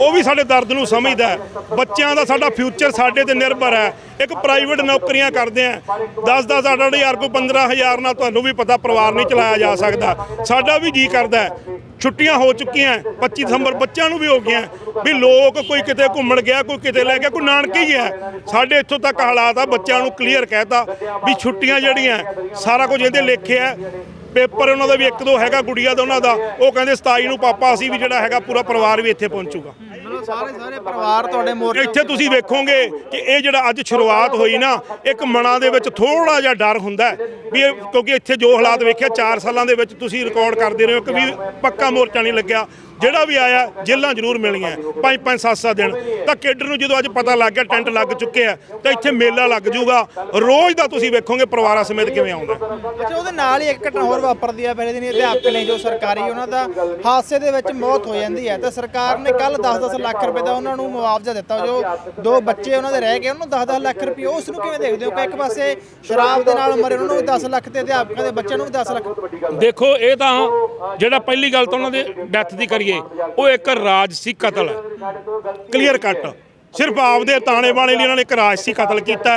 ਉਹ ਵੀ ਸਾਡੇ ਦਰਦ ਨੂੰ ਸਮਝਦਾ ਹੈ। ਬੱਚਿਆਂ ਦਾ ਸਾਡਾ ਫਿਊਚਰ ਸਾਡੇ ਤੇ ਨਿਰਭਰ ਹੈ। ਇੱਕ ਪ੍ਰਾਈਵੇਟ ਨੌਕਰੀਆਂ ਕਰਦੇ ਆ। 10 10 ਅੱਠ ਅੱਠ ਹਜ਼ਾਰ ਕੋਈ 15000 ਨਾਲ ਤੁਹਾਨੂੰ ਵੀ ਪਤਾ ਪਰਿਵਾਰ ਨਹੀਂ ਚਲਾਇਆ ਜਾ ਸਕਦਾ। ਸਾਡਾ ਵੀ ਜੀ ਕਰਦਾ ਹੈ। ਛੁੱਟੀਆਂ ਹੋ ਚੁੱਕੀਆਂ 25 ਦਸੰਬਰ ਬੱਚਿਆਂ ਨੂੰ ਵੀ ਹੋ ਗਈਆਂ ਵੀ ਲੋਕ ਕੋਈ ਕਿਤੇ ਘੁੰਮਣ ਗਿਆ, ਕੋਈ ਕਿਤੇ ਲੈ ਗਿਆ, ਕੋਈ ਨਾਨਕੇ ਹੀ ਹੈ। ਸਾਡੇ ਇੱਥੋਂ ਤੱਕ ਹਾਲਾਤ ਆ, ਬੱਚਿਆਂ ਨੂੰ ਕਲੀਅਰ ਕਹਿਤਾ ਵੀ ਛੁੱਟੀਆਂ ਜਿਹੜੀਆਂ ਸਾਰਾ ਕੁਝ ਇਹਦੇ ਲੇਖੇ ਹੈ। ਪੇਪਰ ਉਹਨਾਂ ਦਾ ਵੀ ਇੱਕ ਦੋ ਹੈਗਾ, ਗੁੜੀਆ ਦਾ ਉਹਨਾਂ ਦਾ। ਉਹ ਕਹਿੰਦੇ 27 ਨੂੰ ਪਾਪਾ, ਅਸੀਂ ਵੀ ਜਿਹੜਾ ਹੈਗਾ ਪੂਰਾ ਪਰਿਵਾਰ ਵੀ ਇੱਥੇ ਪਹੁੰਚੂਗਾ। ਮਤਲਬ ਸਾਰੇ ਸਾਰੇ ਪਰਿਵਾਰ ਤੁਹਾਡੇ ਮੋਰਚੇ ਇੱਥੇ ਤੁਸੀਂ ਵੇਖੋਗੇ ਕਿ ਇਹ ਜਿਹੜਾ ਅੱਜ ਸ਼ੁਰੂਆਤ ਹੋਈ ਨਾ, ਇੱਕ ਮਨਾਂ ਦੇ ਵਿੱਚ ਥੋੜਾ ਜਿਹਾ ਡਰ ਹੁੰਦਾ ਵੀ ਇਹ ਕਿਉਂਕਿ ਇੱਥੇ ਜੋ ਹਾਲਾਤ ਵੇਖਿਆ 4 ਸਾਲਾਂ ਦੇ ਵਿੱਚ ਤੁਸੀਂ ਰਿਕਾਰਡ ਕਰਦੇ ਰਹੇ ਹੋ ਕਿ ਵੀ ਪੱਕਾ ਮੋਰਚਾ ਨਹੀਂ ਲੱਗਿਆ। ਜਿਹੜਾ ਵੀ ਆਇਆ ਜੇਲਾਂ ਜ਼ਰੂਰ ਮਿਲੀਆਂ ਪੰਜ ਪੰਜ ਸੱਤ ਸੱਤ ਦਿਨ। ਤਾਂ ਕੇਡਰ ਨੂੰ ਜਦੋਂ ਅੱਜ ਪਤਾ ਲੱਗ ਗਿਆ ਟੈਂਟ ਲੱਗ ਚੁੱਕੇ ਆ ਤਾਂ ਇੱਥੇ ਮੇਲਾ ਲੱਗ ਜਾਊਗਾ। ਰੋਜ਼ ਦਾ ਤੁਸੀਂ ਵੇਖੋਗੇ ਪਰਿਵਾਰਾਂ ਸਮੇਤ ਕਿਵੇਂ ਆਉਂਦਾ ਅੱਛਾ ਉਹਦੇ ਨਾਲ ਹੀ ਇੱਕ ਘਟਨਾ ਹੋਰ ਵਾਪਰਦੀ ਆ। ਪਹਿਲੇ ਦਿਨ ਅਧਿਆਪਕ ਨੇ ਜੋ ਸਰਕਾਰੀ ਉਹਨਾਂ ਦਾ ਹਾਦਸੇ ਦੇ ਵਿੱਚ ਮੌਤ ਹੋ ਜਾਂਦੀ ਹੈ। ਤੇ ਸਰਕਾਰ ਨੇ ਕੱਲ 10-10 ਲੱਖ ਰੁਪਏ ਦਾ ਉਹਨਾਂ ਨੂੰ ਮੁਆਵਜ਼ਾ ਦਿੱਤਾ। ਜੋ ਦੋ ਬੱਚੇ ਉਹਨਾਂ ਦੇ ਰਹਿ ਗਏ ਉਹਨਾਂ ਨੂੰ 10-10 ਲੱਖ ਰੁਪਏ ਉਸ ਨੂੰ ਕਿਵੇਂ ਦੇਖਦੇ ਹੋ? ਕਿ ਇੱਕ ਪਾਸੇ ਸ਼ਰਾਬ ਦੇ ਨਾਲ ਮਰੇ ਉਹਨਾਂ ਨੂੰ ਵੀ 10 ਲੱਖ ਤੇ ਅਧਿਆਪਕਾਂ ਦੇ ਬੱਚਿਆਂ ਨੂੰ ਵੀ 10 ਲੱਖ। ਦੇਖੋ ਇਹ ਤਾਂ ਜਿਹੜਾ ਪਹਿਲੀ ਗੱਲ ਤਾਂ ਉਹਨਾਂ ਦੇ ਡੈਥ ਦੀ ਕਰੀਏ ਉਹ ਇੱਕ ਰਾਜਸੀ ਕਤਲ। ਹੈ ਕਲੀਅਰ ਕੱਟ ਸਿਰਫ ਆਪਦੇ ਤਾਣੇ ਬਾਣੇ ਲਈ ਇਹਨਾਂ ਨੇ ਇੱਕ ਰਾਜਸੀ ਕਤਲ ਕੀਤਾ।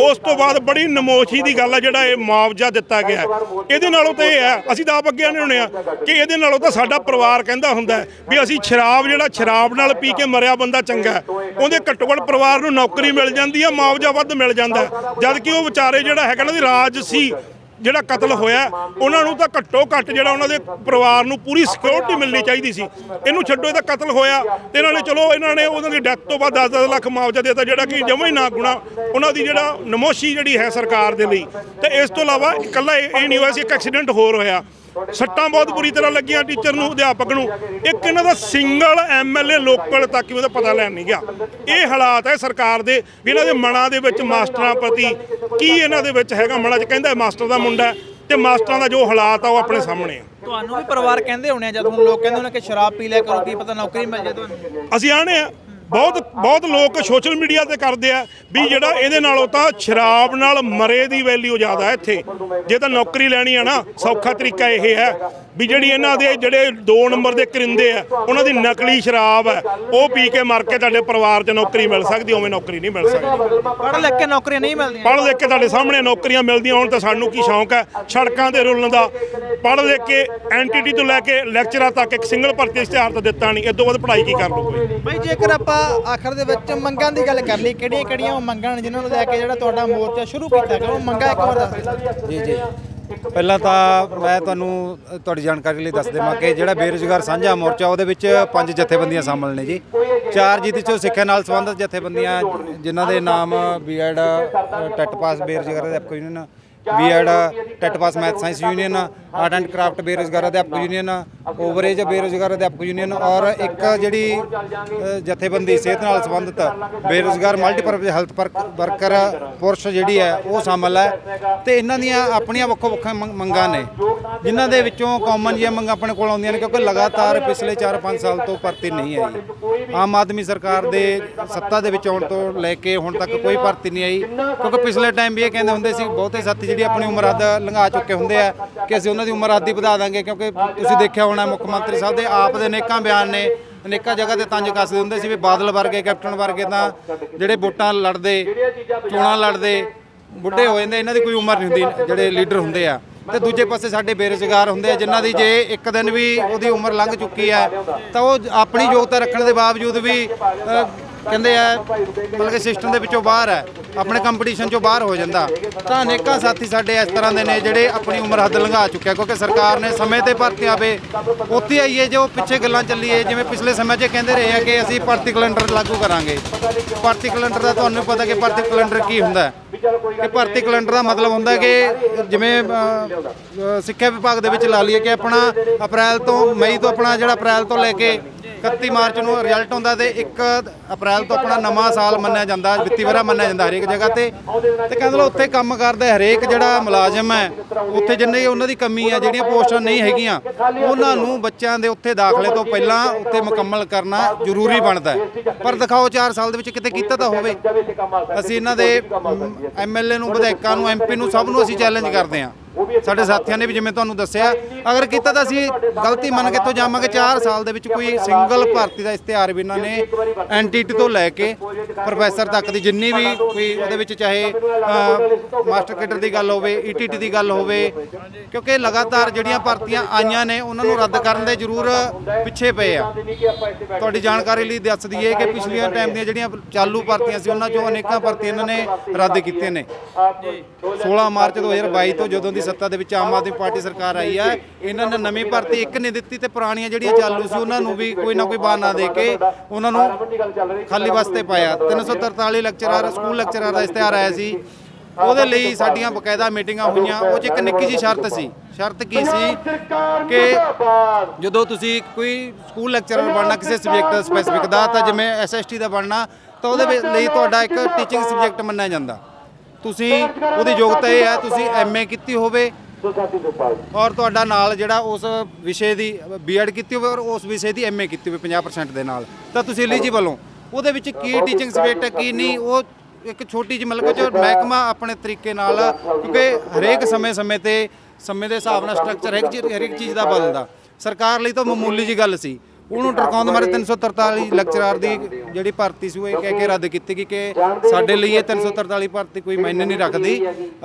ਉਸ ਤੋਂ ਬਾਅਦ ਬੜੀ ਨਮੋਸ਼ੀ ਦੀ ਗੱਲ ਹੈ ਜਿਹੜਾ ਇਹ ਮੁਆਵਜ਼ਾ ਦਿੱਤਾ ਗਿਆ। ਇਹਦੇ ਨਾਲੋਂ ਤਾਂ ਇਹ ਹੈ, ਅਸੀਂ ਤਾਂ ਆਪ ਅੱਗੇ ਆਨੇ ਹੁੰਦੇ ਆ ਕਿ ਇਹਦੇ ਨਾਲੋਂ ਤਾਂ ਸਾਡਾ ਪਰਿਵਾਰ ਕਹਿੰਦਾ ਹੁੰਦਾ ਵੀ ਅਸੀਂ ਸ਼ਰਾਬ, ਜਿਹੜਾ ਸ਼ਰਾਬ ਨਾਲ ਪੀ ਕੇ ਮਰਿਆ ਬੰਦਾ ਚੰਗਾ ਉਹਦੇ ਘੱਟੋ ਘੱਟ ਪਰਿਵਾਰ ਨੂੰ ਨੌਕਰੀ ਮਿਲ ਜਾਂਦੀ ਹੈ ਮੁਆਵਜ਼ਾ ਵੱਧ ਮਿਲ ਜਾਂਦਾ ਹੈ। ਜਦ ਕਿ ਉਹ ਵਿਚਾਰੇ ਜਿਹੜਾ ਹੈਗਾ ਨਾ ਦੀ ਰਾਜਸੀ ਜਿਹੜਾ ਕਤਲ ਹੋਇਆ, ਉਹਨਾਂ ਨੂੰ ਤਾਂ ਘੱਟੋ ਘੱਟ ਜਿਹੜਾ ਉਹਨਾਂ ਦੇ ਪਰਿਵਾਰ ਨੂੰ ਪੂਰੀ ਸਿਕਿਉਰਿਟੀ ਮਿਲਣੀ ਚਾਹੀਦੀ ਸੀ। ਇਹਨੂੰ ਛੱਡੋ, ਇਹਦਾ ਕਤਲ ਹੋਇਆ, ਤੇ ਇਹਨਾਂ ਨੇ ਚਲੋ, ਇਹਨਾਂ ਨੇ ਉਹਨਾਂ ਦੀ ਡੈਥ ਤੋਂ ਬਾਅਦ 10-10 ਲੱਖ ਮੁਆਵਜ਼ਾ ਦੇਤਾ, ਜਿਹੜਾ ਕਿ ਜਮਾਂ ਹੀ ਨਾ ਗੁਣਾ, ਉਹਨਾਂ ਦੀ ਜਿਹੜਾ ਨਮੋਸ਼ੀ ਜਿਹੜੀ ਹੈ ਸਰਕਾਰ ਦੇ ਲਈ। ਤੇ ਇਸ ਤੋਂ ਇਲਾਵਾ ਇਕੱਲਾ ਇਹ ਨਹੀਂ ਹੋਇਆ ਸੀ, ਇੱਕ ਐਕਸੀਡੈਂਟ ਹੋਰ ਹੋਇਆ। ਸੱਟਾਂ ਬਹੁਤ ਬੁਰੀ ਤਰ੍ਹਾਂ ਲੱਗੀਆਂ ਟੀਚਰ ਨੂੰ ਅਧਿਆਪਕ ਨੂੰ। ਇੱਕ ਇਹਨਾਂ ਦਾ ਸਿੰਗਲ ਐਮਐਲਏ ਲੋਕਲ ਤੱਕ ਵੀ ਉਹਦਾ ਪਤਾ ਲੈਣ ਨਹੀਂ ਗਿਆ। ਇਹ ਹਾਲਾਤ ਹੈ ਸਰਕਾਰ ਦੇ ਵੀ ਇਹਨਾਂ ਦੇ ਮਨਾਂ ਦੇ ਵਿੱਚ ਮਾਸਟਰਾਂ ਪ੍ਰਤੀ ਕੀ ਇਹਨਾਂ ਦੇ ਵਿੱਚ ਹੈਗਾ ਮਨਾਂ 'ਚ? ਕਹਿੰਦਾ ਮਾਸਟਰ ਦਾ ਮੁੰਡਾ ਹੈ ਤੇ ਮਾਸਟਰਾਂ ਦਾ ਜੋ ਹਾਲਾਤ ਆ ਉਹ ਆਪਣੇ ਸਾਹਮਣੇ ਆ। ਤੁਹਾਨੂੰ ਵੀ ਪਰਿਵਾਰ ਕਹਿੰਦੇ ਹੋਣੇ ਆ ਜਦ ਹੁਣ ਲੋਕ ਕਹਿੰਦੇ ਹੋਣੇ ਕਿ ਸ਼ਰਾਬ ਪੀ ਲਿਆ ਕਰੋ ਕੀ ਪਤਾ ਨੌਕਰੀ ਮਿਲ ਜਾਏ ਤੁਹਾਨੂੰ? ਅਸੀਂ ਆਣੇ ਆ। ਬਹੁਤ ਬਹੁਤ ਲੋਕ ਸੋਸ਼ਲ ਮੀਡੀਆ ਤੇ ਕਰਦੇ ਆ ਵੀ ਜਿਹੜਾ ਇਹਦੇ ਨਾਲੋਂ ਤਾਂ ਸ਼ਰਾਬ ਨਾਲ ਮਰੇ ਦੀ ਵੈਲਿਊ ਜ਼ਿਆਦਾ ਇੱਥੇ। ਜੇ ਤਾਂ ਨੌਕਰੀ ਲੈਣੀ ਆ ਨਾ, ਸੌਖਾ ਤਰੀਕਾ ਇਹ ਹੈ। ਵੀ ਜਿਹੜੀ ਇਹਨਾਂ ਦੇ ਜਿਹੜੇ 2 ਨੰਬਰ ਦੇ ਕਰਿੰਦੇ ਆ ਉਹਨਾਂ ਦੀ ਨਕਲੀ ਸ਼ਰਾਬ ਹੈ ਉਹ ਪੀ ਕੇ ਮਰ ਕੇ ਤੁਹਾਡੇ ਪਰਿਵਾਰ 'ਚ ਨੌਕਰੀ ਮਿਲ ਸਕਦੀ ਉਵੇਂ ਨੌਕਰੀ ਨਹੀਂ ਮਿਲ ਸਕਦੀ। ਪੜ੍ਹ ਲਿਖ ਕੇ ਨੌਕਰੀਆਂ ਨਹੀਂ ਮਿਲਦੀਆਂ। ਪੜ੍ਹ ਲਿਖ ਕੇ ਤੁਹਾਡੇ ਸਾਹਮਣੇ ਨੌਕਰੀਆਂ ਮਿਲਦੀਆਂ ਹੁਣ ਤਾਂ ਸਾਨੂੰ ਕੀ ਸ਼ੌਂਕ ਹੈ? ਸੜਕਾਂ ਤੇ ਰੁਲਣ ਦਾ। ਪੜ੍ਹ ਲਿਖ ਕੇ ਐਨਟੀਟੀ ਤੋਂ ਲੈ ਕੇ ਲੈਕਚਰਾਂ ਤੱਕ ਇੱਕ ਸਿੰਗਲ ਭਰਤੀ ਇਸ਼ਤਿਹਾਰ ਤਾਂ ਦਿੱਤਾ ਨਹੀਂ। ਇਦੋਂ ਬਾਅਦ ਪੜ੍ਹਾਈ ਕੀ ਕਰ ਲੂ ਕੋਈ? ਬਈ ਜੇਕਰ ਆਪਾਂ ਆਖਰ ਦੇ ਵਿੱਚ ਮੰਗਾਂ ਦੀ ਗੱਲ ਕਰ ਲਈ ਕਿਹੜੀਆਂ ਕਿਹੜੀਆਂ ਉਹ ਮੰਗਾਂ ਨੇ ਜਿਨ੍ਹਾਂ ਨੂੰ ਲੈ ਕੇ ਜਿਹੜਾ ਤੁਹਾਡਾ ਮੋਰਚਾ ਸ਼ੁਰੂ ਕੀਤਾ ਗਿਆ ਉਹ ਮੰਗਾਂ ਇੱਕ ਵਾਰ ਦੱਸ ਦਿਓ। ਜੀ ਜੀ। ਪਹਿਲਾਂ ਤਾਂ ਮੈਂ ਤੁਹਾਨੂੰ ਤੁਹਾਡੀ ਜਾਣਕਾਰੀ ਲਈ ਦੱਸ ਦੇਵਾਂ ਕਿ ਜਿਹੜਾ ਬੇਰੁਜ਼ਗਾਰ ਸਾਂਝਾ ਮੋਰਚਾ, ਉਹਦੇ ਵਿੱਚ ਪੰਜ ਜਥੇਬੰਦੀਆਂ ਸ਼ਾਮਲ ਨੇ ਜੀ। ਚਾਰ ਜਿਹਦੇ ਚੋਂ ਸਿੱਖਿਆ ਨਾਲ ਸੰਬੰਧਿਤ ਜਥੇਬੰਦੀਆਂ, ਜਿਨ੍ਹਾਂ ਦੇ ਨਾਮ ਬੀਐਡ ਟੈਟ ਪਾਸ, ਬੇਰੁਜ਼ਗਾਰ ਅਧਿਆਪਕ union B Ed TET pass math science union, art and craft ਬੇਰੁਜ਼ਗਾਰ ਅਧਿਆਪਕ ਯੂਨੀਅਨ, ਓਵਰੇਜ ਬੇਰੁਜ਼ਗਾਰ ਅਧਿਆਪਕ ਯੂਨੀਅਨ ਔਰ ਇੱਕ ਜਿਹੜੀ ਜਥੇਬੰਦੀ ਸਿਹਤ ਨਾਲ ਸੰਬੰਧਿਤ ਬੇਰੁਜ਼ਗਾਰ ਮਲਟੀਪਰਪਸ ਹੈਲਥ ਵਰਕਰ ਪੁਰਸ਼ ਜਿਹੜੀ ਹੈ, ਉਹ ਸ਼ਾਮਲ ਹੈ। ਤੇ ਇਹਨਾਂ ਦੀਆਂ ਆਪਣੀਆਂ ਵੱਖੋ ਵੱਖ ਮੰਗਾਂ ਨੇ, ਜਿਨ੍ਹਾਂ ਦੇ ਵਿੱਚੋਂ ਕਾਮਨ ਜਿਹੀਆਂ ਮੰਗਾਂ ਆਪਣੇ ਕੋਲ ਆਉਂਦੀਆਂ ਨੇ, ਕਿਉਂਕਿ ਲਗਾਤਾਰ ਪਿਛਲੇ 4-5 ਸਾਲ ਤੋਂ ਭਰਤੀ ਨਹੀਂ ਆਈ। ਆਮ ਆਦਮੀ ਸਰਕਾਰ ਦੇ ਸੱਤਾ ਦੇ ਵਿੱਚ ਆਉਣ ਤੋਂ ਲੈ ਕੇ ਹੁਣ ਤੱਕ ਕੋਈ ਭਰਤੀ ਨਹੀਂ ਆਈ, ਕਿਉਂਕਿ ਪਿਛਲੇ ਟਾਈਮ ਵੀ ਇਹ ਕਹਿੰਦੇ ਹੁੰਦੇ ਸੀ, ਬਹੁਤੇ ਸਾਥੀ ਜਿਹੜੀ ਆਪਣੀ ਉਮਰ ਹੱਦ ਲੰਘਾ ਚੁੱਕੇ ਹੁੰਦੇ ਆ ਕਿ ਅਸੀਂ ਉਹਨਾਂ ਦੀ ਉਮਰ ਹੱਦ ਹੀ ਵਧਾ ਦਾਂਗੇ ਕਿਉਂਕਿ ਤੁਸੀਂ ਦੇਖਿਆ ਹੋਣਾ ਮੁੱਖ ਮੰਤਰੀ ਸਾਹਿਬ ਦੇ ਆਪ ਦੇ ਅਨੇਕਾਂ ਬਿਆਨ ਨੇ, ਅਨੇਕਾਂ ਜਗ੍ਹਾ ਤੇ ਤੰਜ ਕੱਸਦੇ ਹੁੰਦੇ ਸੀ ਵੀ ਬਾਦਲ ਵਰਗੇ, ਕੈਪਟਨ ਵਰਗੇ ਤਾਂ ਜਿਹੜੇ ਵੋਟਾਂ ਲੜਦੇ, ਚੋਣਾਂ ਲੜਦੇ, ਬੁੱਢੇ ਹੋ ਜਾਂਦੇ, ਇਹਨਾਂ ਦੀ ਕੋਈ ਉਮਰ ਨਹੀਂ ਹੁੰਦੀ, ਜਿਹੜੇ ਲੀਡਰ ਹੁੰਦੇ ਆ। ਤੇ ਦੂਜੇ ਪਾਸੇ ਸਾਡੇ ਬੇਰੁਜ਼ਗਾਰ ਹੁੰਦੇ ਆ, ਜਿਨ੍ਹਾਂ ਦੀ ਜੇ ਇੱਕ ਦਿਨ ਵੀ ਉਹਦੀ ਉਮਰ ਲੰਘ ਚੁੱਕੀ ਹੈ ਤਾਂ ਉਹ ਆਪਣੀ ਯੋਗਤਾ ਰੱਖਣ ਦੇ ਬਾਵਜੂਦ ਵੀ ਕਹਿੰਦੇ ਆ, ਮਤਲਬ ਕਿ ਸਿਸਟਮ ਦੇ ਵਿੱਚੋਂ ਬਾਹਰ ਹੈ, ਆਪਣੇ ਕੰਪੀਟੀਸ਼ਨ ਚੋਂ ਬਾਹਰ ਹੋ ਜਾਂਦਾ। ਤਾਂ ਅਨੇਕਾਂ ਸਾਥੀ ਸਾਡੇ ਇਸ ਤਰ੍ਹਾਂ ਦੇ ਨੇ ਜਿਹੜੇ ਆਪਣੀ ਉਮਰ ਹੱਦ ਲੰਘਾ ਚੁੱਕਿਆ, ਕਿਉਂਕਿ ਸਰਕਾਰ ਨੇ ਸਮੇਂ ਤੇ ਭਰਤੀਆਂ ਵੇ, ਉੱਥੇ ਆਈਏ ਜੋ ਪਿੱਛੇ ਗੱਲਾਂ ਚੱਲੀਏ ਜਿਵੇਂ ਪਿਛਲੇ ਸਮੇਂ 'ਚ ਕਹਿੰਦੇ ਰਹੇ ਆ ਕਿ ਅਸੀਂ ਭਰਤੀ ਕੈਲੰਡਰ ਲਾਗੂ ਕਰਾਂਗੇ। ਭਰਤੀ ਕੈਲੰਡਰ ਦਾ ਤੁਹਾਨੂੰ ਪਤਾ ਕਿ ਭਰਤੀ ਕੈਲੰਡਰ ਕੀ ਹੁੰਦਾ ਕਿ ਭਰਤੀ ਕੈਲੰਡਰ ਦਾ ਮਤਲਬ ਹੁੰਦਾ ਕਿ ਜਿਵੇਂ ਸਿੱਖਿਆ ਵਿਭਾਗ ਦੇ ਵਿੱਚ ਲਾ ਲਈਏ ਕਿ ਆਪਣਾ ਅਪ੍ਰੈਲ ਤੋਂ ਮਈ ਤੋਂ ਆਪਣਾ ਜਿਹੜਾ ਅਪ੍ਰੈਲ ਤੋਂ ਲੈ ਕੇ 31 ਮਾਰਚ ਨੂੰ ਰਿਜ਼ਲਟ ਹੁੰਦਾ ਤੇ 1 ਅਪ੍ਰੈਲ ਤੋਂ ਆਪਣਾ ਨਵਾਂ ਸਾਲ ਮੰਨਿਆ ਜਾਂਦਾ, ਵਿੱਤੀ ਵਰਾ ਮੰਨਿਆ ਜਾਂਦਾ ਹਰੇਕ ਜਗ੍ਹਾ ਤੇ। ਤੇ ਕਹਿੰਦੇ ਲੋ ਉੱਥੇ ਕੰਮ ਕਰਦੇ ਹਰੇਕ ਜਿਹੜਾ ਮੁਲਾਜ਼ਮ ਹੈ, ਉੱਥੇ ਜਿੰਨੇ ਉਹਨਾਂ ਦੀ ਕਮੀ ਹੈ ਜਿਹੜੀਆਂ ਪੋਸਟਾਂ ਨਹੀਂ ਹੈਗੀਆਂ, ਉਹਨਾਂ ਨੂੰ ਬੱਚਿਆਂ ਦੇ ਉੱਥੇ ਦਾਖਲੇ ਤੋਂ ਪਹਿਲਾਂ ਉੱਥੇ ਮੁਕੰਮਲ ਕਰਨਾ ਜ਼ਰੂਰੀ ਬਣਦਾ ਹੈ। ਪਰ ਦਿਖਾਓ 4 ਸਾਲ ਦੇ ਵਿੱਚ ਕਿਤੇ ਕੀਤਾ ਤਾਂ ਹੋਵੇ। ਅਸੀਂ ਇਹਨਾਂ ਦੇ ਐਮਐਲਏ ਨੂੰ, ਵਿਧਾਇਕਾਂ ਨੂੰ ਐਮਪੀ ਨੂੰ, ਸਭ ਨੂੰ ਅਸੀਂ ਚੈਲੰਜ ਕਰਦੇ ਹਾਂ। ਸਾਡੇ ਸਾਥੀਆਂ ਨੇ ਵੀ ਜਿਵੇਂ ਤੁਹਾਨੂੰ ਦੱਸਿਆ, ਅਗਰ ਕੀਤਾ ਤਾਂ ਅਸੀਂ ਗਲਤੀ ਮੰਨ ਕੇ ਤੋਂ ਜਾਵਾਂਗੇ। 4 ਸਾਲ ਦੇ ਵਿੱਚ ਕੋਈ ਸਿੰਗਲ ਭਰਤੀ ਦਾ ਇਸ਼ਤਿਹਾਰ ਵੀ ਇਹਨਾਂ ਨੇ ਐਨਟੀਟੀ ਤੋਂ ਲੈ ਕੇ ਪ੍ਰੋਫੈਸਰ ਤੱਕ ਦੀ ਜਿੰਨੀ ਵੀ ਕੋਈ ਉਹਦੇ ਵਿੱਚ ਚਾਹੇ ਮਾਸਟਰ ਕੇਡਰ ਦੀ ਗੱਲ ਹੋਵੇ ਈਟੀਟੀ ਦੀ ਗੱਲ ਹੋਵੇ ਕਿਉਂਕਿ ਲਗਾਤਾਰ ਜਿਹੜੀਆਂ ਭਰਤੀਆਂ ਆਈਆਂ ਨੇ ਉਹਨਾਂ ਨੂੰ ਰੱਦ ਕਰਨ ਦੇ ਜ਼ਰੂਰ ਪਿੱਛੇ ਪਏ ਆ। ਤੁਹਾਡੀ ਜਾਣਕਾਰੀ ਲਈ ਦੱਸ ਦਈਏ ਕਿ ਪਿਛਲੀਆਂ ਟਾਈਮ ਦੀਆਂ ਜਿਹੜੀਆਂ ਚਾਲੂ ਭਰਤੀਆਂ ਸੀ ਉਹਨਾਂ ਚੋਂ ਅਨੇਕਾਂ ਭਰਤੀਆਂ ਇਹਨਾਂ ਨੇ ਰੱਦ ਕੀਤੀਆਂ ਨੇ। 16 ਮਾਰਚ 2022 ਤੋਂ ਜਦੋਂ ਦੀ ਸੱਤਾ ਦੇ ਵਿੱਚ ਆਮ ਆਦਮੀ ਪਾਰਟੀ ਸਰਕਾਰ ਆਈ ਹੈ ਇਹਨਾਂ ਨੇ ਨਵੀਂ ਭਰਤੀ ਇੱਕ ਨਹੀਂ ਦਿੱਤੀ ਤੇ ਪੁਰਾਣੀਆਂ ਜਿਹੜੀਆਂ ਚਾਲੂ ਸੀ ਉਹਨਾਂ ਨੂੰ ਵੀ ਕੋਈ ਨਾ ਕੋਈ ਬਹਾਨਾ ਦੇ ਕੇ ਉਹਨਾਂ ਨੂੰ ਖਾਲੀ ਵਾਸਤੇ ਪਾਇਆ। 343 ਲੈਕਚਰਰ ਸਕੂਲ ਲੈਕਚਰਰ ਦਾ ਇਸ਼ਤਿਹਾਰ ਆਇਆ ਸੀ। ਉਹਦੇ ਲਈ ਸਾਡੀਆਂ ਬਕਾਇਦਾ ਮੀਟਿੰਗਾਂ ਹੋਈਆਂ। ਉਹ 'ਚ ਇੱਕ ਨਿੱਕੀ ਜਿਹੀ ਸ਼ਰਤ ਸੀ। ਸ਼ਰਤ ਕੀ ਸੀ ਕਿ ਜਦੋਂ ਤੁਸੀਂ ਕੋਈ ਸਕੂਲ ਲੈਕਚਰਰ ਬਣਨਾ ਕਿਸੇ ਸਬਜੈਕਟ ਸਪੈਸੀਫਿਕ ਦਾ ਤਾਂ ਜਿਵੇਂ ਐਸਐਸਟੀ ਦਾ ਬਣਨਾ ਤਾਂ ਉਹਦੇ ਲਈ ਤੁਹਾਡਾ ਇੱਕ ਟੀਚਿੰਗ ਸਬਜੈਕਟ ਮੰਨਿਆ ਜਾਂਦਾ। ਤੁਸੀਂ ਉਹਦੀ ਯੋਗਤਾ ਇਹ ਹੈ ਤੁਸੀਂ ਐਮਏ ਕੀਤੀ ਹੋਵੇ ਔਰ ਤੁਹਾਡਾ ਨਾਲ ਜਿਹੜਾ ਉਸ ਵਿਸ਼ੇ ਦੀ ਬੀਐਡ ਕੀਤੀ ਹੋਵੇ ਔਰ ਉਸ ਵਿਸ਼ੇ ਦੀ ਐਮਏ ਕੀਤੀ ਹੋਵੇ 50% ਦੇ ਨਾਲ। ਤਾਂ ਤੁਸੀਂ ਐਲੀਜੀਬਲ ਹੋ ਉਹਦੇ ਵਿੱਚ ਕੀ ਟੀਚਿੰਗ ਸਬਜੈਕਟ ਹੈ ਕੀ ਨਹੀਂ ਉਹ ਇੱਕ ਛੋਟੀ ਜਿਹੀ ਮਤਲਬ ਕਿ ਮਹਿਕਮਾ ਆਪਣੇ ਤਰੀਕੇ ਨਾਲ ਕਿਉਂਕਿ ਹਰੇਕ ਸਮੇਂ ਸਮੇਂ ਤੇ ਸਮੇਂ ਦੇ ਹਿਸਾਬ ਨਾਲ ਸਟਰਕਚਰ ਹਰੇਕ ਚੀਜ਼ ਹਰੇਕ ਚੀਜ਼ ਦਾ ਬਦਲਦਾ ਸਰਕਾਰ ਲਈ ਤਾਂ ਮਾਮੂਲੀ ਜੀ ਗੱਲ ਸੀ। ਉਹਨੂੰ ਟਰਕਾਉਣ ਮਾਰੇ 343 ਲੈਕਚਰਾਰ ਦੀ ਜਿਹੜੀ ਭਰਤੀ ਸੀ ਉਹ ਇਹ ਕਹਿ ਕੇ ਰੱਦ ਕੀਤੀ ਗਈ ਕਿ ਸਾਡੇ ਲਈ ਇਹ 343 ਭਰਤੀ ਕੋਈ ਮਾਇਨੇ ਨਹੀਂ ਰੱਖਦੀ।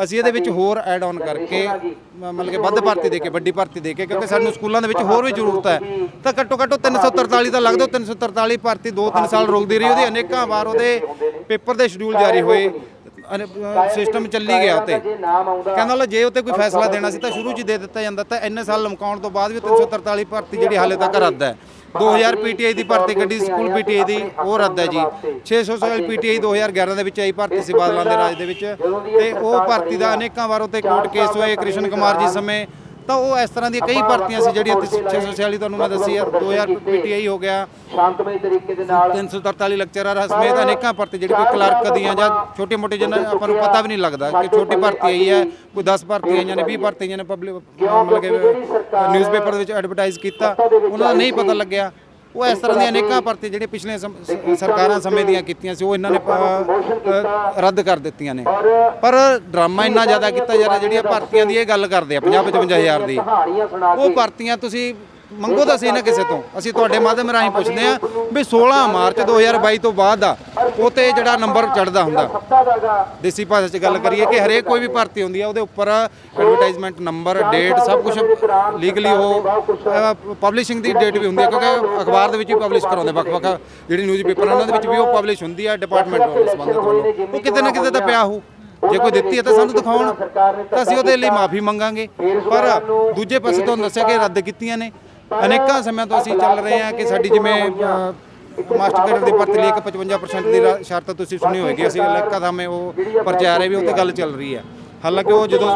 ਅਸੀਂ ਇਹਦੇ ਵਿੱਚ ਹੋਰ ਐਡ ਆਨ ਕਰਕੇ ਮਤਲਬ ਕਿ ਵੱਧ ਭਰਤੀ ਦੇ ਕੇ ਵੱਡੀ ਭਰਤੀ ਦੇ ਕੇ ਕਿਉਂਕਿ ਸਾਨੂੰ ਸਕੂਲਾਂ ਦੇ ਵਿੱਚ ਹੋਰ ਵੀ ਜ਼ਰੂਰਤ ਹੈ। ਤਾਂ ਘੱਟੋ ਘੱਟ ਉਹ 343 ਦਾ ਲੱਗਦਾ ਉਹ 343 ਭਰਤੀ 2-3 ਸਾਲ ਰੁਲਦੀ ਰਹੀ ਉਹਦੀ ਅਨੇਕਾਂ ਵਾਰ ਉਹਦੇ ਪੇਪਰ ਦੇ ਸ਼ਡਿਊਲ ਜਾਰੀ ਹੋਏ ਸਿਸਟਮ ਚੱਲੀ ਗਿਆ ਉੱਤੇ। ਕਹਿੰਦਾ ਲਾ ਜੇ ਉੱਤੇ ਕੋਈ ਫੈਸਲਾ ਦੇਣਾ ਸੀ ਤਾਂ ਸ਼ੁਰੂ 'ਚ ਦੇ ਦਿੱਤਾ ਜਾਂਦਾ ਤਾਂ ਇੰਨੇ ਸਾਲ ਲਮਕਾਉਣ ਤੋਂ ਬਾਅਦ ਵੀ 343 ਭਰਤੀ ਜਿਹੜੀ ਹਾਲੇ ਤੱਕ ਰੱਦ ਹੈ। 2000 ਪੀਟੀਆਈ ਦੀ ਭਰਤੀ ਗੱਡੀ ਸਕੂਲ ਪੀਟੀਆਈ ਦੀ ਉਹ ਰੱਦ ਹੈ ਜੀ। 600 ਸਾਲ ਪੀਟੀਆਈ 2011 ਦੇ ਵਿੱਚ ਆਈ ਭਰਤੀ ਸੀ ਬਾਦਲਾਂ ਦੇ ਰਾਜ ਦੇ ਵਿੱਚ। ਤੇ ਉਹ ਭਰਤੀ ਦਾ ਅਨੇਕਾਂ ਵਾਰ ਉੱਤੇ ਕੋਰਟ ਕੇਸ ਹੋਏ ਕ੍ਰਿਸ਼ਨ ਕੁਮਾਰ ਜੀ ਸਮੇਂ ਤਾਂ ਉਹ ਇਸ ਤਰ੍ਹਾਂ ਦੀਆਂ ਕਈ ਭਰਤੀਆਂ ਸੀ ਜਿਹੜੀਆਂ 646 ਤੁਹਾਨੂੰ ਮੈਂ ਦੱਸੀ ਆ 2000 ਪੀਟੀਆਈ ਹੋ ਗਿਆ। ਸ਼ਾਂਤਮਈ ਤਰੀਕੇ ਦੇ ਨਾਲ। 343 ਲੈਕਚਰਰ ਸਮੇਤ ਅਨੇਕਾਂ ਭਰਤੀ ਜਿਹੜੀ ਕੋਈ ਕਲਰਕ ਦੀਆਂ ਜਾਂ ਛੋਟੇ ਮੋਟੇ ਜਿਹਨਾਂ ਆਪਾਂ ਨੂੰ ਪਤਾ ਵੀ ਨਹੀਂ ਲੱਗਦਾ ਕਿ ਛੋਟੀ ਭਰਤੀ ਆਈ ਹੈ ਕੋਈ 10 ਭਰਤੀ ਆਈਆਂ ਨੇ 20 ਭਰਤੀ ਆਈਆਂ ਨੇ ਪਬਲਿਕ ਮਤਲਬ ਕਿ ਨਿਊਜ਼ਪੇਪਰ ਦੇ ਵਿੱਚ ਐਡਵਰਟਾਈਜ਼ ਕੀਤਾ ਉਹਨਾਂ ਦਾ ਨਹੀਂ ਪਤਾ ਲੱਗਿਆ। ਉਹ ਇਸ ਤਰ੍ਹਾਂ ਦੀਆਂ ਅਨੇਕਾਂ ਭਰਤੀ ਜਿਹੜੇ ਪਿਛਲੇ ਸਰਕਾਰਾਂ ਸਮੇਂ ਦੀਆਂ ਕੀਤੀਆਂ ਸੀ ਉਹ ਇਹਨਾਂ ਨੇ ਰੱਦ ਕਰ ਦਿੱਤੀਆਂ ਨੇ। ਪਰ ਡਰਾਮਾ ਇੰਨਾ ਜ਼ਿਆਦਾ ਕੀਤਾ ਜਾ ਰਿਹਾ ਜਿਹੜੀਆਂ ਭਰਤੀਆਂ ਦੀ ਇਹ ਗੱਲ ਕਰਦੇ ਆ 50 55 ਹਜ਼ਾਰ ਦੀ। ਕਹਾਣੀਆਂ ਸੁਣਾ ਉਹ ਭਰਤੀਆਂ ਤੁਸੀਂ ਮੰਗੋ ਤਾਂ ਸਹੀ ਨਾ ਕਿਸੇ ਤੋਂ। ਅਸੀਂ ਤੁਹਾਡੇ ਮਾਧਿਅਮ ਰਾਹੀਂ ਪੁੱਛਦੇ ਆ ਵੀ 16 ਮਾਰਚ 2022 ਤੋਂ ਬਾਅਦ ਦਾ ਉਹ ਤੇ ਜਿਹੜਾ ਨੰਬਰ ਚੜਦਾ ਹੁੰਦਾ। ਦੇਸੀ ਭਾਸ਼ਾ 'ਚ ਗੱਲ ਕਰੀਏ ਕਿ ਹਰੇਕ ਕੋਈ ਵੀ ਭਰਤੀ ਹੁੰਦੀ ਆ, ਉਹਦੇ ਉੱਪਰ ਐਡਵਰਟਾਈਜ਼ਮੈਂਟ ਨੰਬਰ ਡੇਟ ਸਭ ਕੁਝ ਲੀਗਲੀ ਉਹ ਪਬਲਿਸ਼ਿੰਗ ਦੀ ਡੇਟ ਵੀ ਹੁੰਦੀ ਹੈ ਕਿਉਂਕਿ ਅਖਬਾਰ ਦੇ ਵਿੱਚ ਵੀ ਪਬਲਿਸ਼ ਕਰਾਉਂਦੇ ਵੱਖ-ਵੱਖ, ਜਿਹੜੀ ਨਿਊਜ਼ਪੇਪਰ ਉਹਨਾਂ ਦੇ ਵਿੱਚ ਵੀ ਉਹ ਪਬਲਿਸ਼ ਹੁੰਦੀ ਆ ਡਿਪਾਰਟਮੈਂਟ ਨਾਲ ਸੰਬੰਧਿਤ ਉਹ ਕਿਤੇ ਨਾ ਕਿਤੇ ਤਾਂ ਪਿਆ ਹੋਊ। ਜੇ ਕੋਈ ਦਿੱਤੀ ਹੈ ਤਾਂ ਸਾਨੂੰ ਦਿਖਾਉਣ। ਤਾਂ ਅਸੀਂ ਉਹਦੇ ਲਈ ਮਾਫੀ ਮੰਗਾਂਗੇ। ਪਰ ਦੂਜੇ ਪਾਸੇ ਤੁਹਾਨੂੰ ਦੱਸਿਆ ਕਿ ਰੱਦ ਕੀਤੀਆਂ ਨੇ। ਅਨੇਕਾਂ ਸਮਿਆਂ ਤੋਂ ਅਸੀਂ ਚੱਲ ਰਹੇ ਹਾਂ ਕਿ ਸਾਡੀ ਜਿਵੇਂ ਮਾਸਟਰ ਕੈਡਰ ਦੀ ਭਰਤੀ ਲਈ ਇੱਕ 55% ਦੀ ਰਾ- ਸ਼ਰਤ ਤੁਸੀਂ ਸੁਣੀ ਹੋਏਗੀ ਅਸੀਂ ਇਲਾਕਾ ਥਾਵੇਂ ਉਹ ਪ੍ਰਚਾਰ ਹੈ ਵੀ ਉਹ ਗੱਲ ਚੱਲ ਰਹੀ ਹੈ। ਹਾਲਾਂਕਿ ਉਹ ਜਦੋਂ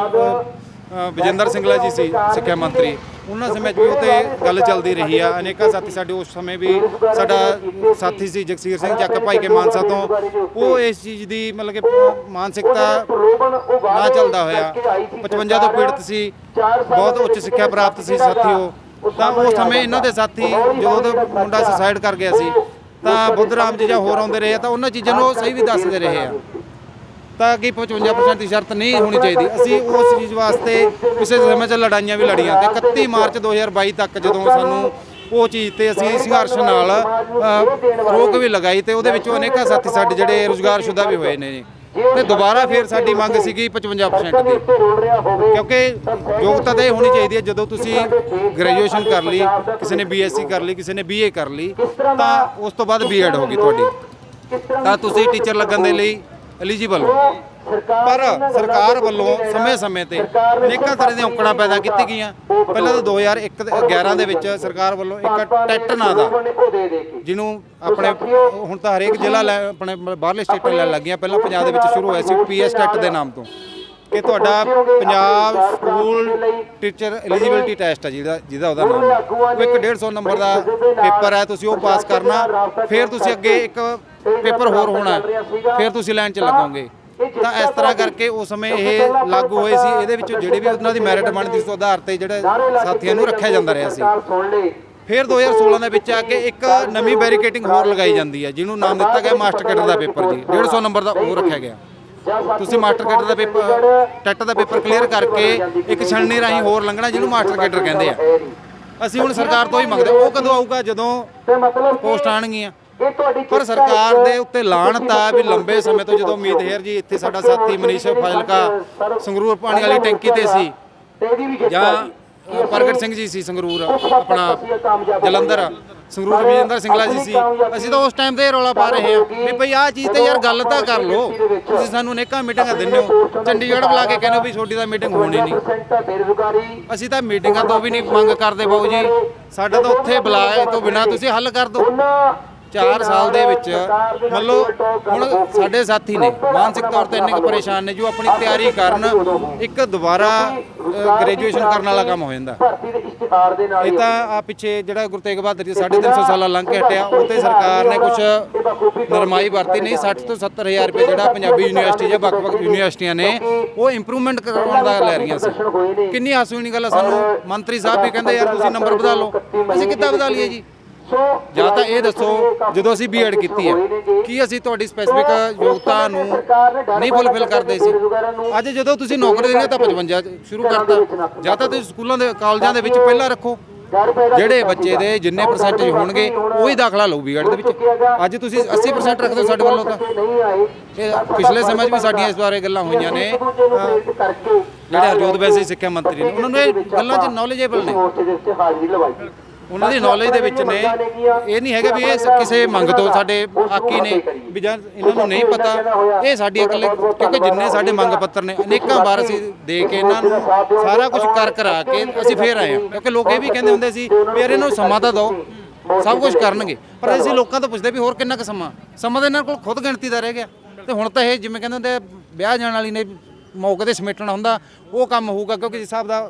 ਅ, ਵਿਜੇਂਦਰ ਸਿੰਗਲਾ ਜੀ ਸੀ ਸਿੱਖਿਆ ਮੰਤਰੀ ਉਹਨਾਂ ਸਮੇਂ 'ਚ ਵੀ ਉਹ ਤੇ ਗੱਲ ਚੱਲਦੀ ਰਹੀ ਆ। ਅਨੇਕਾਂ ਸਾਥੀ ਸਾਡੇ ਉਸ ਸਮੇਂ ਵੀ ਸਾਡਾ ਸਾਥੀ ਸੀ ਜਗਸੀਰ ਸਿੰਘ ਚੱਕ ਭਾਈ ਕੇ ਮਾਨਸਾ ਤੋਂ। ਉਹ ਇਸ ਚੀਜ਼ ਦੀ ਮਤਲਬ ਕਿ ਮਾਨਸਿਕਤਾ ਨਾ ਚੱਲਦਾ ਹੋਇਆ। 55 ਤੋਂ ਪੀੜਤ ਸੀ ਬਹੁਤ ਉੱਚ ਸਿੱਖਿਆ ਪ੍ਰਾਪਤ ਸੀ ਸਾਥੀ ਉਹ। ਤਾਂ ਉਸ ਸਮੇਂ ਇਹਨਾਂ ਦੇ ਸਾਥੀ ਜਦੋਂ ਉਹਦਾ ਮੁੰਡਾ ਸੁਸਾਈਡ ਕਰ ਗਿਆ ਸੀ ਤਾਂ ਬੁੱਧ ਰਾਮ ਜੀ ਜਾਂ ਹੋਰ ਆਉਂਦੇ ਰਹੇ ਆ ਤਾਂ ਉਹਨਾਂ ਚੀਜ਼ਾਂ ਨੂੰ ਉਹ ਸਹੀ ਵੀ ਦੱਸਦੇ ਰਹੇ ਆ। ਤਾਂ ਕਿ 55% ਦੀ ਸ਼ਰਤ ਨਹੀਂ ਹੋਣੀ ਚਾਹੀਦੀ। ਅਸੀਂ ਉਸ ਚੀਜ਼ ਵਾਸਤੇ ਕਿਸੇ ਸਮੇਂ 'ਚ ਲੜਾਈਆਂ ਵੀ ਲੜੀਆਂ ਤੇ 31 ਮਾਰਚ 2022 ਤੱਕ ਜਦੋਂ ਸਾਨੂੰ ਉਹ ਚੀਜ਼ ਤੇ ਅਸੀਂ ਸੰਘਰਸ਼ ਨਾਲ ਅ, ਰੋਕ ਵੀ ਲਗਾਈ ਤੇ ਉਹਦੇ ਵਿੱਚੋਂ ਅਨੇਕਾਂ ਸਾਥੀ ਸਾਡੇ ਜਿਹੜੇ ਰੁਜ਼ਗਾਰਸ਼ੁਦਾ ਵੀ ਹੋਏ ਨੇ ਜੀ। ਤੇ ਦੁਬਾਰਾ ਫੇਰ ਸਾਡੀ ਮੰਗ ਸੀਗੀ 55% ਦੀ। ਕਿਉਂਕਿ ਯੋਗਤਾ ਤਾਂ ਇਹ ਹੋਣੀ ਚਾਹੀਦੀ ਹੈ, ਜਦੋਂ ਤੁਸੀਂ ਗ੍ਰੈਜੂਏਸ਼ਨ ਕਰ ਲਈ, ਕਿਸੇ ਨੇ ਬੀਐਸਸੀ ਕਰ ਲਈ, ਕਿਸੇ ਨੇ ਬੀਏ ਕਰ ਲਈ, ਤਾਂ ਉਸ ਤੋਂ ਬਾਅਦ ਬੀਐਡ ਹੋ ਗਈ ਤੁਹਾਡੀ। ਤਾਂ ਤੁਸੀਂ ਟੀਚਰ ਲੱਗਣ ਦੇ ਲਈ ਐਲੀਜੀਬਲ ਹੋ। ਪਰ ਸਰਕਾਰ ਵੱਲੋਂ ਸਮੇਂ-ਸਮੇਂ ਤੇ ਅਨੇਕਾਂ ਤਰ੍ਹਾਂ ਦੀਆਂ ਔਕੜਾਂ ਪੈਦਾ ਕੀਤੀ ਗਈਆਂ। ਪਹਿਲਾਂ ਤਾਂ 2001 ਦੇ 11 ਦੇ ਵਿੱਚ ਸਰਕਾਰ ਵੱਲੋਂ ਇੱਕ ਟੈਟ ਨਾਂ ਦਾ ਜਿਹਨੂੰ ਆਪਣੇ ਹੁਣ ਤਾਂ ਹਰੇਕ ਜ਼ਿਲ੍ਹਾ ਲੈ ਆਪਣੇ ਬਾਹਰਲੇ ਸਟੇਟਾਂ ਲੈਣ ਲੱਗੀਆਂ। ਪਹਿਲਾਂ ਪੰਜਾਬ ਦੇ ਵਿੱਚ ਸ਼ੁਰੂ ਹੋਇਆ ਸੀ ਪੀਐਸ ਟੈਟ ਦੇ ਨਾਮ ਤੋਂ। ਕਿ ਤੁਹਾਡਾ Punjab school teacher eligibility test ਹੈ ਜਿਹਦਾ ਜਿਹਦਾ ਉਹਦਾ ਨਾਮ। ਹੈ। ਇੱਕ 150 ਨੰਬਰ ਦਾ ਪੇਪਰ ਹੈ ਤੁਸੀਂ ਉਹ ਪਾਸ ਕਰਨਾ। ਫਿਰ ਤੁਸੀਂ ਅੱਗੇ ਇੱਕ ਪੇਪਰ ਹੋਰ ਹੋਣਾ। ਫਿਰ ਤੁਸੀਂ ਲਾਈਨ 'ਚ ਲੱਗੋਗੇ। ਤਾਂ ਇਸ ਤਰ੍ਹਾਂ ਕਰਕੇ ਉਸ ਸਮੇਂ ਇਹ ਲਾਗੂ ਹੋਏ ਸੀ ਇਹਦੇ ਵਿੱਚ ਜਿਹੜੇ ਵੀ ਉਹਨਾਂ ਦੀ ਮੈਰਿਟ ਬਣਦੀ ਉਸ ਆਧਾਰ ਤੇ ਜਿਹੜੇ ਸਾਥੀਆਂ ਨੂੰ ਰੱਖਿਆ ਜਾਂਦਾ ਰਿਹਾ ਸੀ। ਫਿਰ 2016 ਦੇ ਵਿੱਚ ਆ ਕੇ ਇੱਕ ਨਵੀਂ ਬੈਰੀਕੇਟਿੰਗ ਹੋਰ ਲਗਾਈ ਜਾਂਦੀ ਹੈ ਜਿਹਨੂੰ ਨਾਮ ਦਿੱਤਾ ਗਿਆ ਮਾਸਟਰ ਕੈਡਰ ਦਾ ਪੇਪਰ ਜੀ। 150 ਨੰਬਰ ਦਾ ਉਹ ਰੱਖਿਆ ਗਿਆ। ਤੁਸੀਂ ਮਾਸਟਰ ਕੈਡਰ ਦਾ ਪੇਪਰ ਟੈਟ ਦਾ ਪੇਪਰ ਕਲੀਅਰ ਕਰਕੇ ਇੱਕ ਛਣਨੀ ਰਾਹੀਂ ਹੋਰ ਲੰਘਣਾ ਜਿਹਨੂੰ ਮਾਸਟਰ ਕੈਡਰ ਕਹਿੰਦੇ ਆ। ਅਸੀਂ ਹੁਣ ਸਰਕਾਰ ਤੋਂ ਹੀ ਮੰਗਦੇ ਉਹ ਕਦੋਂ ਆਊਗਾ? ਜਦੋਂ ਪੋਸਟ ਆਣਗੀਆਂ ਪਰ ਸਰਕਾਰ ਦੇ ਉੱਤੇ ਲਾਹਣਤ ਆ ਵੀ ਲੰਬੇ ਸਮੇਂ ਤੋਂ ਜਦੋਂ ਉਮੀਦ ਹੇਰ ਜੀ ਇੱਥੇ ਸਾਡਾ ਸਾਥੀ ਮਨੀਸ਼ ਫਾਜ਼ਿਲਕਾ ਸੰਗਰੂਰ ਪਾਣੀ ਵਾਲੀ ਟੈਂਕੀ ਤੇ ਸੀ। ਜਾਂ ਪ੍ਰਗਟ ਸਿੰਘ ਜੀ ਸੀ ਸੰਗਰੂਰ ਆਪਣਾ ਜਲੰਧਰ ਸੰਗਰੂਰ ਵਿਜੇਂਦਰ ਸਿੰਘਲਾ ਜੀ ਸੀ। ਅਸੀਂ ਤਾਂ ਉਸ ਟਾਈਮ ਤੇ ਰੌਲਾ ਪਾ ਰਹੇ ਹਾਂ ਵੀ ਭਈ ਆਹ ਚੀਜ਼ ਤੇ ਯਾਰ ਗੱਲ ਤਾਂ ਕਰ ਲਓ। ਤੁਸੀਂ ਸਾਨੂੰ ਅਨੇਕਾਂ ਮੀਟਿੰਗਾਂ ਦਿੰਦੇ ਹੋ। ਚੰਡੀਗੜ੍ਹ ਬੁਲਾ ਕੇ ਕਹਿੰਦੇ ਵੀ ਛੋਟੀ ਤਾਂ ਮੀਟਿੰਗ ਹੋਣੀ ਨਹੀਂ। ਅਸੀਂ ਤਾਂ ਮੀਟਿੰਗਾਂ ਤੋਂ ਵੀ ਨਹੀਂ ਮੰਗ ਕਰਦੇ ਬਾਊ ਜੀ। ਸਾਡਾ ਤਾਂ ਉੱਥੇ ਬੁਲਾਏ ਤੋਂ ਬਿਨਾ ਤੁਸੀਂ ਹੱਲ ਕਰ ਦਿਓ। 4 ਸਾਲ ਦੇ ਵਿੱਚ ਮੰਨ ਲਓ ਹੁਣ ਸਾਡੇ ਸਾਥੀ ਨੇ ਮਾਨਸਿਕ ਤੌਰ ਤੇ ਇੰਨੇ ਕੁ ਪਰੇਸ਼ਾਨ ਨੇ ਜੋ ਆਪਣੀ ਤਿਆਰੀ ਕਰਨ ਇੱਕ ਦੁਬਾਰਾ ਗ੍ਰੈਜੂਏਸ਼ਨ ਕਰਨ ਵਾਲਾ ਕੰਮ ਹੋ ਜਾਂਦਾ। ਇਹ ਤਾਂ ਆ ਪਿੱਛੇ ਜਿਹੜਾ ਗੁਰੂ ਤੇਗ ਬਹਾਦਰ ਜੀ 350 ਸਾਲਾ ਲੰਘ ਕੇ ਹਟਿਆ ਉਹ ਤੇ ਸਰਕਾਰ ਨੇ ਕੁਝ ਨਰਮਾਈ ਵਰਤੀ ਨਹੀਂ 60 ਤੋਂ 70 ਹਜ਼ਾਰ ਰੁਪਏ ਜਿਹੜਾ ਪੰਜਾਬੀ ਯੂਨੀਵਰਸਿਟੀ ਜਾਂ ਵੱਖ-ਵੱਖ ਯੂਨੀਵਰਸਿਟੀਆਂ ਨੇ ਉਹ ਇੰਪਰੂਵਮੈਂਟ ਕਰਾਉਣ ਦਾ ਲੈ ਰਹੀਆਂ ਸੀ। ਕਿੰਨੀ ਹਾਸੂਣੀ ਗੱਲ ਆ ਸਾਨੂੰ ਮੰਤਰੀ ਸਾਹਿਬ ਵੀ ਕਹਿੰਦੇ ਯਾਰ ਤੁਸੀਂ ਨੰਬਰ ਵਧਾ ਲਓ। ਅਸੀਂ ਕਿੱਦਾਂ ਵਧਾ ਲਈਏ ਜੀ? ਜਾਂ ਤਾਂ ਇਹ ਦੱਸੋ ਜਦੋਂ ਅਸੀਂ ਬੀਐਡ ਕੀਤੀ ਹੈ ਕੀ ਅਸੀਂ ਤੁਹਾਡੀ ਸਪੈਸੀਫਿਕ ਯੋਗਤਾ ਨੂੰ ਨਹੀਂ ਫੁੱਲਫਿਲ ਕਰਦੇ ਸੀ? ਅੱਜ ਜਦੋਂ ਤੁਸੀਂ ਨੌਕਰੀ ਦੇਣੀ ਤਾਂ 55 ਸ਼ੁਰੂ ਕਰਤਾ। ਜਾਂ ਤਾਂ ਤੁਸੀਂ ਸਕੂਲਾਂ ਦੇ ਕਾਲਜਾਂ ਦੇ ਵਿੱਚ ਪਹਿਲਾਂ ਰੱਖੋ। ਜਿਹੜੇ ਬੱਚੇ ਦੇ ਜਿੰਨੇ ਪਰਸੈਂਟੇਜ ਹੋਣਗੇ ਉਹੀ ਦਾਖਲਾ ਲਓ ਬੀਐਡ ਦੇ ਵਿੱਚ। ਅੱਜ ਤੁਸੀਂ 80% ਰੱਖ ਦਿਓ ਸਾਡੇ ਵੱਲੋਂ ਤਾਂ। ਇਹ ਪਿਛਲੇ ਸਮੇਂ 'ਚ ਵੀ ਸਾਡੀਆਂ ਇਸ ਬਾਰੇ ਗੱਲਾਂ ਹੋਈਆਂ ਨੇ। ਜਿਹੜੇ ਹਰਜੋਤ ਵੈਸੇ ਸਿੱਖਿਆ ਮੰਤਰੀ ਨੇ ਉਹਨਾਂ ਨੂੰ ਇਹ ਗੱਲਾਂ 'ਚ ਨੌਲੇਜੇਬਲ ਨੇ। ਉਹਨਾਂ ਦੀ ਨੌਲੇਜ ਦੇ ਵਿੱਚ ਨੇ। ਇਹ ਨਹੀਂ ਹੈਗਾ ਵੀ ਇਹ ਕਿਸੇ ਮੰਗ ਤੋਂ ਸਾਡੇ ਆਕੀ ਨੇ, ਵੀ ਜਾਂ ਇਹਨਾਂ ਨੂੰ ਨਹੀਂ ਪਤਾ। ਇਹ ਸਾਡੀ ਇਕੱਲੇ ਕਿਉਂਕਿ ਜਿੰਨੇ ਸਾਡੇ ਮੰਗ ਪੱਤਰ ਨੇ, ਅਨੇਕਾਂ ਵਾਰ ਅਸੀਂ ਦੇ ਕੇ ਇਹਨਾਂ ਨੂੰ ਸਾਰਾ ਕੁਝ ਕਰ ਕਰਾ ਕੇ ਅਸੀਂ ਫੇਰ ਆਏ ਹਾਂ। ਕਿਉਂਕਿ ਲੋਕ ਇਹ ਵੀ ਕਹਿੰਦੇ ਹੁੰਦੇ ਸੀ ਵੀ ਯਾਰ ਇਹਨਾਂ ਨੂੰ ਸਮਾਂ ਤਾਂ ਦਿਓ, ਸਭ ਕੁਝ ਕਰਨਗੇ। ਪਰ ਅਸੀਂ ਲੋਕਾਂ ਤੋਂ ਪੁੱਛਦੇ ਵੀ ਹੋਰ ਕਿੰਨਾ ਕੁ ਸਮਾਂ? ਸਮਾਂ ਤਾਂ ਇਹਨਾਂ ਕੋਲ ਖੁਦ ਗਿਣਤੀ ਦਾ ਰਹਿ ਗਿਆ। ਤੇ ਹੁਣ ਤਾਂ ਇਹ ਜਿਵੇਂ ਕਹਿੰਦੇ ਹੁੰਦੇ ਵਿਆਹ ਜਾਣ ਵਾਲੀ ਨੇ ਮੌਕੇ ਤੇ ਸਮੇਟਣਾ ਹੁੰਦਾ, ਉਹ ਕੰਮ ਹੋਊਗਾ, ਕਿਉਂਕਿ ਜਿਸ ਹਿਸਾਬ ਦਾ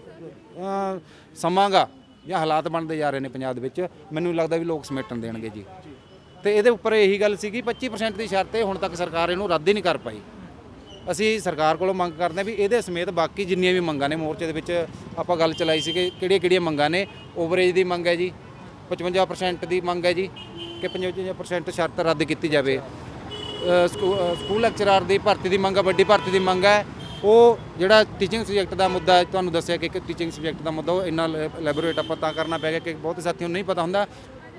ਸਮਾਂਗਾ ਜਾਂ ਹਾਲਾਤ ਬਣਦੇ ਜਾ ਰਹੇ ਨੇ ਪੰਜਾਬ ਦੇ ਵਿੱਚ, ਮੈਨੂੰ ਲੱਗਦਾ ਵੀ ਲੋਕ ਸਮੇਟਣ ਦੇਣਗੇ ਜੀ। ਤੇ ਇਹਦੇ ਉੱਪਰ ਇਹੀ ਗੱਲ ਸੀਗੀ 25% ਦੀ ਸ਼ਰਤ ਹੈ, ਹੁਣ ਤੱਕ ਸਰਕਾਰ ਇਹਨੂੰ ਰੱਦ ਹੀ ਨਹੀਂ ਕਰ ਪਾਈ। ਅਸੀਂ ਸਰਕਾਰ ਕੋਲੋਂ ਮੰਗ ਕਰਦੇ ਹਾਂ ਵੀ ਇਹਦੇ ਸਮੇਤ ਬਾਕੀ ਜਿੰਨੀਆਂ ਵੀ ਮੰਗਾਂ ਨੇ, ਮੋਰਚੇ ਦੇ ਵਿੱਚ ਆਪਾਂ ਗੱਲ ਚਲਾਈ ਸੀ ਕਿ ਕਿਹੜੀਆਂ ਕਿਹੜੀਆਂ ਮੰਗਾਂ ਨੇ ਓਵਰੇਜ ਦੀ ਮੰਗ ਹੈ ਜੀ 55% ਦੀ ਮੰਗ ਹੈ ਜੀ, ਕਿ 55% ਸ਼ਰਤ ਰੱਦ ਕੀਤੀ ਜਾਵੇ। ਸਕੂ- ਸਕੂਲ ਲੈਕਚਰਾਰ ਦੀ ਭਰਤੀ ਦੀ ਮੰਗ ਹੈ, ਵੱਡੀ ਭਰਤੀ ਦੀ ਮੰਗ ਹੈ ਉਹ ਜਿਹੜਾ ਟੀਚਿੰਗ ਸਬਜੈਕਟ ਦਾ ਮੁੱਦਾ ਤੁਹਾਨੂੰ ਦੱਸਿਆ ਕਿ ਇੱਕ ਟੀਚਿੰਗ ਸਬਜੈਕਟ ਦਾ ਮੁੱਦਾ ਉਹ ਇੰਨਾ ਲੈਬੋਰੇਟ ਆਪਾਂ ਤਾਂ ਕਰਨਾ ਪੈ ਗਿਆ ਕਿ ਬਹੁਤੇ ਸਾਥੀਆਂ ਨੂੰ ਨਹੀਂ ਪਤਾ ਹੁੰਦਾ।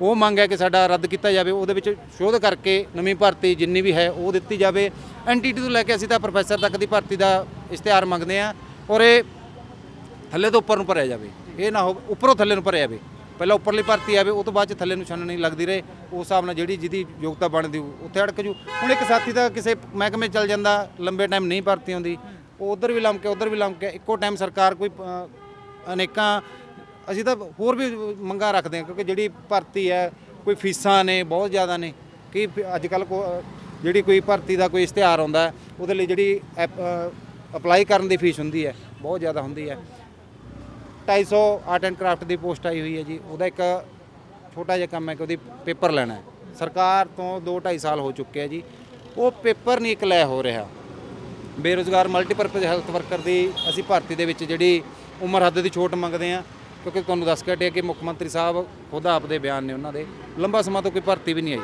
ਉਹ ਮੰਗ ਹੈ ਕਿ ਸਾਡਾ ਰੱਦ ਕੀਤਾ ਜਾਵੇ ਉਹਦੇ ਵਿੱਚ ਸ਼ੋਧ ਕਰਕੇ ਨਵੀਂ ਭਰਤੀ ਜਿੰਨੀ ਵੀ ਹੈ ਉਹ ਦਿੱਤੀ ਜਾਵੇ। ਐਨਟੀਟੀ ਤੋਂ ਲੈ ਕੇ ਅਸੀਂ ਤਾਂ ਪ੍ਰੋਫੈਸਰ ਤੱਕ ਦੀ ਭਰਤੀ ਦਾ ਇਸ਼ਤਿਹਾਰ ਮੰਗਦੇ ਆ ਔਰ ਇਹ ਥੱਲੇ ਤੋਂ ਉੱਪਰ ਨੂੰ ਭਰਿਆ ਜਾਵੇ। ਇਹ ਨਾ ਹੋ ਉੱਪਰੋਂ ਥੱਲੇ ਨੂੰ ਭਰਿਆ ਜਾਵੇ। ਪਹਿਲਾਂ ਉੱਪਰਲੀ ਭਰਤੀ ਆਵੇ ਉਹ ਤੋਂ ਬਾਅਦ ਚ ਥੱਲੇ ਨੂੰ ਛਾਨਣੀ ਲੱਗਦੀ ਰਹੇ। ਉਸ ਹਿਸਾਬ ਨਾਲ ਜਿਹੜੀ ਜਿਹਦੀ ਯੋਗਤਾ ਬਣਦੀ ਹੋਊ, ਉੱਥੇ ਅੜਕ ਜੂ। ਹੁਣ ਇੱਕ ਸਾਥੀ ਤਾਂ ਕਿਸੇ ਮਹਿਕਮੇ 'ਚ ਚੱਲ ਜਾਂਦਾ ਲੰਬੇ ਟਾਈਮ ਨਹੀਂ ਭਰਤੀ ਆਉਂਦੀ ਉਹ ਉਧਰ ਵੀ ਲੰਮ ਕੇ ਉਧਰ ਵੀ ਲੰਮ ਕੇ ਇੱਕੋ ਟਾਈਮ ਸਰਕਾਰ ਕੋਈ ਅ, ਅਨੇਕਾਂ ਅਸੀਂ ਤਾਂ ਹੋਰ ਵੀ ਮੰਗਾਂ ਰੱਖਦੇ ਹਾਂ ਕਿਉਂਕਿ ਜਿਹੜੀ ਭਰਤੀ ਹੈ ਕੋਈ ਫੀਸਾਂ ਨੇ ਬਹੁਤ ਜ਼ਿਆਦਾ ਨੇ ਕਿ ਅੱਜ ਕੱਲ ਜਿਹੜੀ ਕੋਈ ਭਰਤੀ ਦਾ ਕੋਈ ਇਸ਼ਤਿਹਾਰ ਆਉਂਦਾ ਹੈ, ਉਹਦੇ ਲਈ ਜਿਹੜੀ ਅਪਲਾਈ ਕਰਨ ਦੀ ਫੀਸ ਹੁੰਦੀ ਹੈ ਬਹੁਤ ਜ਼ਿਆਦਾ ਹੁੰਦੀ ਹੈ। 250 ਆਰਟ ਐਂਡ ਕਰਾਫਟ ਦੀ ਪੋਸਟ ਆਈ ਹੋਈ ਹੈ ਜੀ ਉਹਦਾ ਇੱਕ ਛੋਟਾ ਜਿਹਾ ਕੰਮ ਹੈ ਕਿ ਉਹਦੀ ਪੇਪਰ ਲੈਣਾ ਹੈ। ਸਰਕਾਰ ਤੋਂ 2 2.5 ਸਾਲ ਹੋ ਚੁੱਕੇ ਆ ਜੀ ਉਹ ਪੇਪਰ ਨਹੀਂ ਇੱਕ ਲੈ ਹੋ ਰਿਹਾ। ਬੇਰੁਜ਼ਗਾਰ ਮਲਟੀਪਰਪਸ ਹੈਲਥ ਵਰਕਰ ਦੀ ਅਸੀਂ ਭਰਤੀ ਦੇ ਵਿੱਚ ਜਿਹੜੀ ਉਮਰ ਹੱਦ ਦੀ ਛੋਟ ਮੰਗਦੇ ਆ ਕਿਉਂਕਿ ਤੁਹਾਨੂੰ ਦੱਸ ਕੇ ਹਟਿਆ ਕਿ ਮੁੱਖ ਮੰਤਰੀ ਸਾਹਿਬ ਖੁਦ ਆਪ ਦੇ ਬਿਆਨ ਨੇ ਉਹਨਾਂ ਦੇ। ਲੰਬਾ ਸਮਾਂ ਤੋਂ ਕੋਈ ਭਰਤੀ ਵੀ ਨਹੀਂ ਆਈ,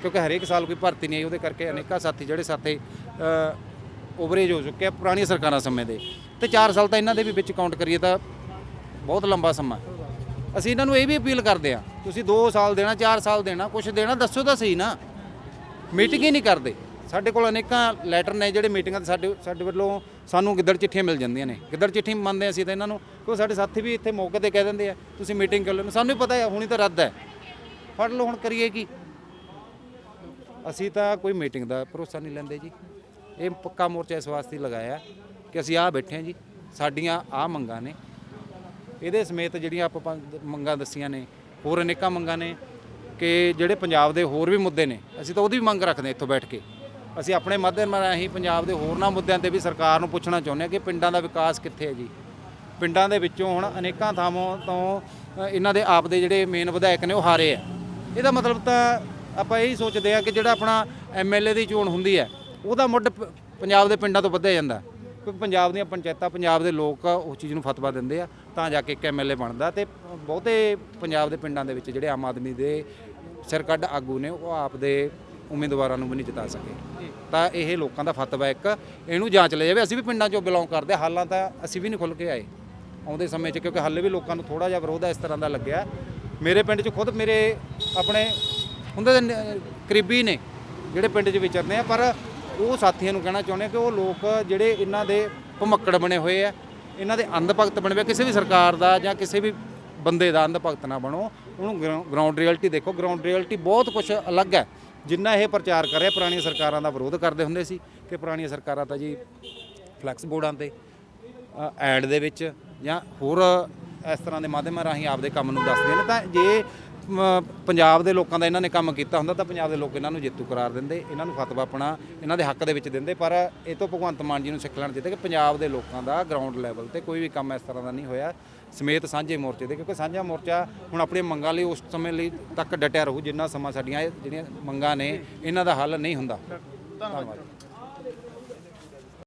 ਕਿਉਂਕਿ ਹਰੇਕ ਸਾਲ ਕੋਈ ਭਰਤੀ ਨਹੀਂ ਆਈ, ਉਹਦੇ ਕਰਕੇ ਅਨੇਕਾਂ ਸਾਥੀ ਜਿਹੜੇ ਸਾਥੇ ਓਵਰੇਜ ਹੋ ਚੁੱਕੇ ਆ ਪੁਰਾਣੀਆਂ ਸਰਕਾਰਾਂ ਸਮੇਂ ਦੇ। ਤੇ 4 ਸਾਲ ਤਾਂ ਇਹਨਾਂ ਦੇ ਵੀ ਵਿੱਚ ਕਾਊਂਟ ਕਰੀਏ ਤਾਂ ਬਹੁਤ ਲੰਬਾ ਸਮਾਂ। ਅਸੀਂ ਇਹਨਾਂ ਨੂੰ ਇਹ ਵੀ ਅਪੀਲ ਕਰਦੇ ਆ ਤੁਸੀਂ 2 ਸਾਲ ਦੇਣਾ 4 ਸਾਲ ਦੇਣਾ ਕੁਝ ਦੇਣਾ ਦੱਸੋ ਤਾਂ ਸਹੀ ਨਾ। ਮੀਟਿੰਗ ਹੀ ਨਹੀਂ ਕਰਦੇ। ਸਾਡੇ ਕੋਲ ਅਨੇਕਾਂ ਲੈਟਰ ਨੇ ਜਿਹੜੇ ਮੀਟਿੰਗਾਂ ਤੇ ਸਾਡੇ ਸਾਡੇ ਵੱਲੋਂ ਸਾਨੂੰ ਗਿੱਦੜ ਚਿੱਠੀਆਂ ਮਿਲ ਜਾਂਦੀਆਂ ਨੇ। ਗਿੱਦੜ ਚਿੱਠੀ ਮੰਨਦੇ ਅਸੀਂ ਤਾਂ ਇਹਨਾਂ ਨੂੰ ਕਿਉਂ ਸਾਡੇ ਸਾਥੀ ਵੀ ਇੱਥੇ ਮੌਕੇ ਤੇ ਕਹਿ ਦਿੰਦੇ ਆ, ਤੁਸੀਂ ਮੀਟਿੰਗ ਕਰ ਲਓ। ਸਾਨੂੰ ਵੀ ਪਤਾ ਹੈ, ਹੁਣੀ ਤਾਂ ਰੱਦ ਹੈ। ਫੜ ਲਓ, ਹੁਣ ਕਰੀਏ ਕੀ? ਅਸੀਂ ਤਾਂ ਕੋਈ ਮੀਟਿੰਗ ਦਾ ਭਰੋਸਾ ਨਹੀਂ ਲੈਂਦੇ ਜੀ। ਇਹ ਪੱਕਾ ਮੋਰਚਾ ਇਸ ਵਾਸਤੇ ਲਗਾਇਆ ਕਿ ਅਸੀਂ ਆ ਬੈਠੇ ਹਾਂ ਜੀ, ਸਾਡੀਆਂ ਆ ਮੰਗਾਂ ਨੇ। ਇਹਦੇ ਸਮੇਤ ਜਿਹੜੀਆਂ ਆਪਾਂ ਮੰਗਾਂ ਦੱਸੀਆਂ ਨੇ, ਹੋਰ ਅਨੇਕਾਂ ਮੰਗਾਂ ਨੇ ਕਿ ਜਿਹੜੇ ਪੰਜਾਬ ਦੇ ਹੋਰ ਵੀ ਮੁੱਦੇ ਨੇ, ਅਸੀਂ ਤਾਂ ਉਹਦੀ ਵੀ ਮੰਗ ਰੱਖਦੇ ਹਾਂ ਇੱਥੋਂ ਬੈਠ ਕੇ। ਅਸੀਂ ਆਪਣੇ ਮਾਧਿਅਮ ਰਾਹੀਂ ਪੰਜਾਬ ਦੇ ਹੋਰਨਾਂ ਮੁੱਦਿਆਂ ਤੇ ਵੀ ਸਰਕਾਰ ਨੂੰ ਪੁੱਛਣਾ ਚਾਹੁੰਦੇ ਹਾਂ ਕਿ ਪਿੰਡਾਂ ਦਾ ਵਿਕਾਸ ਕਿੱਥੇ ਹੈ ਜੀ। ਪਿੰਡਾਂ ਦੇ ਵਿੱਚੋਂ ਹੁਣ ਅਨੇਕਾਂ ਥਾਵਾਂ ਤੋਂ ਇਹਨਾਂ ਦੇ ਆਪ ਦੇ ਜਿਹੜੇ ਮੇਨ ਵਿਧਾਇਕ ਨੇ ਉਹ ਹਾਰੇ ਆ। ਇਹਦਾ ਮਤਲਬ ਤਾਂ ਆਪਾਂ ਇਹੀ ਸੋਚਦੇ ਆ ਕਿ ਜਿਹੜਾ ਆਪਣਾ ਐਮਐਲਏ ਦੀ ਚੋਣ ਹੁੰਦੀ ਹੈ, ਉਹਦਾ ਮੁੱਢ ਪ- ਪੰਜਾਬ ਦੇ ਪਿੰਡਾਂ ਤੋਂ ਵੱਧਿਆ ਜਾਂਦਾ। ਕਿਉਂਕਿ ਪੰਜਾਬ ਦੀਆਂ ਪੰਚਾਇਤਾਂ, ਪੰਜਾਬ ਦੇ ਲੋਕ ਉਸ ਚੀਜ਼ ਨੂੰ ਫਤਵਾ ਦਿੰਦੇ ਆ, ਤਾਂ ਜਾ ਕੇ ਇੱਕ ਐਮਐਲਏ ਬਣਦਾ ਤੇ ਬਹੁਤੇ ਪੰਜਾਬ ਦੇ ਪਿੰਡਾਂ ਦੇ ਵਿੱਚ ਜਿਹੜੇ ਆਮ ਆਦਮੀ ਦੇ ਸਿਰ ਕੱਢ ਆਗੂ ਨੇ, ਉਹ ਆਪ ਦੇ ਉਮੀਦਵਾਰਾਂ ਨੂੰ ਵੀ ਨਹੀਂ ਜਿਤਾ ਸਕੇ। ਤਾਂ ਇਹ ਲੋਕਾਂ ਦਾ ਫਤਵਾ ਇੱਕ ਇਹਨੂੰ ਜਾਂਚ ਲਿਆ ਜਾਵੇ ਅਸੀਂ ਵੀ ਪਿੰਡਾਂ ਚੋਂ ਬਿਲੋਂਗ ਕਰਦੇ ਹਾਂ, ਹਾਲਾਂ ਤਾਂ ਅਸੀਂ ਵੀ ਨਹੀਂ ਖੁੱਲ ਕੇ ਆਏ ਆਉਂਦੇ ਸਮੇਂ 'ਚ ਕਿਉਂਕਿ ਹਾਲੇ ਵੀ ਲੋਕਾਂ ਨੂੰ ਥੋੜਾ ਜਿਹਾ ਵਿਰੋਧ ਇਸ ਤਰ੍ਹਾਂ ਦਾ ਲੱਗਿਆ। ਮੇਰੇ ਪਿੰਡ 'ਚ ਖੁਦ ਮੇਰੇ ਆਪਣੇ ਹੁੰਦੇ ਦੇ ਕਰੀਬੀ ਨੇ ਜਿਹੜੇ ਪਿੰਡ 'ਚ ਵਿਚਰਦੇ ਆ ਪਰ ਉਹ ਸਾਥੀਆਂ ਨੂੰ ਕਹਿਣਾ ਚਾਹੁੰਦੇ ਕਿ ਉਹ ਲੋਕ ਜਿਹੜੇ ਇਹਨਾਂ ਦੇ ਭਮੱਕੜ ਬਣੇ ਹੋਏ ਆ ਇਹਨਾਂ ਦੇ ਅੰਧ ਭਗਤ ਬਣੇ ਹੋਏ ਕਿਸੇ ਵੀ ਸਰਕਾਰ ਦਾ ਜਾਂ ਕਿਸੇ ਵੀ ਬੰਦੇ ਦਾ ਅੰਧ ਭਗਤ ਨਾ ਬਣੋ ਉਹਨੂੰ ਗਰਾਊਂਡ ਰਿਐਲਿਟੀ ਦੇਖੋ। ਗਰਾਊਂਡ ਰਿਐਲਿਟੀ ਬਹੁਤ ਕੁਝ ਅਲੱਗ ਹੈ। ਜਿੰਨਾ ਇਹ ਪ੍ਰਚਾਰ ਕਰ ਰਿਹਾ ਪੁਰਾਣੀਆਂ ਸਰਕਾਰਾਂ ਦਾ ਵਿਰੋਧ ਕਰਦੇ ਹੁੰਦੇ ਸੀ ਕਿ ਪੁਰਾਣੀਆਂ ਸਰਕਾਰਾਂ ਤਾਂ ਜੀ ਫਲੈਕਸ ਬੋਰਡਾਂ ਤੇ ਐਡ ਦੇ ਵਿੱਚ ਜਾਂ ਹੋਰ ਇਸ ਤਰ੍ਹਾਂ ਦੇ ਮਾਧਿਅਮਾਂ ਰਾਹੀਂ ਆਪਦੇ ਕੰਮ ਨੂੰ ਦੱਸਦੇ ਨੇ ਤਾਂ ਜੇ ਪੰਜਾਬ ਦੇ ਲੋਕਾਂ ਦਾ ਇਹਨਾਂ ਨੇ ਕੰਮ ਕੀਤਾ ਹੁੰਦਾ ਤਾਂ ਪੰਜਾਬ ਦੇ ਲੋਕ ਇਹਨਾਂ ਨੂੰ ਜੇਤੂ ਕਰਾਰ ਦਿੰਦੇ, ਇਹਨਾਂ ਨੂੰ ਫਤਵਾ ਆਪਣਾ, ਇਹਨਾਂ ਦੇ ਹੱਕ ਦੇ ਵਿੱਚ ਦਿੰਦੇ, ਪਰ ਇਹ ਤੋਂ ਭਗਵੰਤ ਮਾਨ ਜੀ ਨੂੰ ਸਿੱਖ ਲੈਣ ਦਿੱਤੇ ਕਿ ਪੰਜਾਬ ਦੇ ਲੋਕਾਂ ਦਾ ਗਰਾਊਂਡ ਲੈਵਲ ਤੇ ਕੋਈ ਵੀ ਕੰਮ ਇਸ ਤਰ੍ਹਾਂ ਦਾ ਨਹੀਂ ਹੋਇਆ। ਸਮੇਤ ਸਾਂਝੇ ਮੋਰਚੇ ਦੇ ਕਿਉਂਕਿ ਸਾਂਝਾ ਮੋਰਚਾ ਹੁਣ ਆਪਣੀਆਂ ਮੰਗਾਂ ਲਈ ਉਸ ਸਮੇਂ ਲਈ ਤੱਕ ਡਟਿਆ ਰਹੂ ਜਿੰਨਾ ਸਮਾਂ ਸਾਡੀਆਂ ਇਹ ਜਿਹੜੀਆਂ ਮੰਗਾਂ ਨੇ ਇਹਨਾਂ ਦਾ ਹੱਲ ਨਹੀਂ ਹੁੰਦਾ। ਧੰਨਵਾਦ।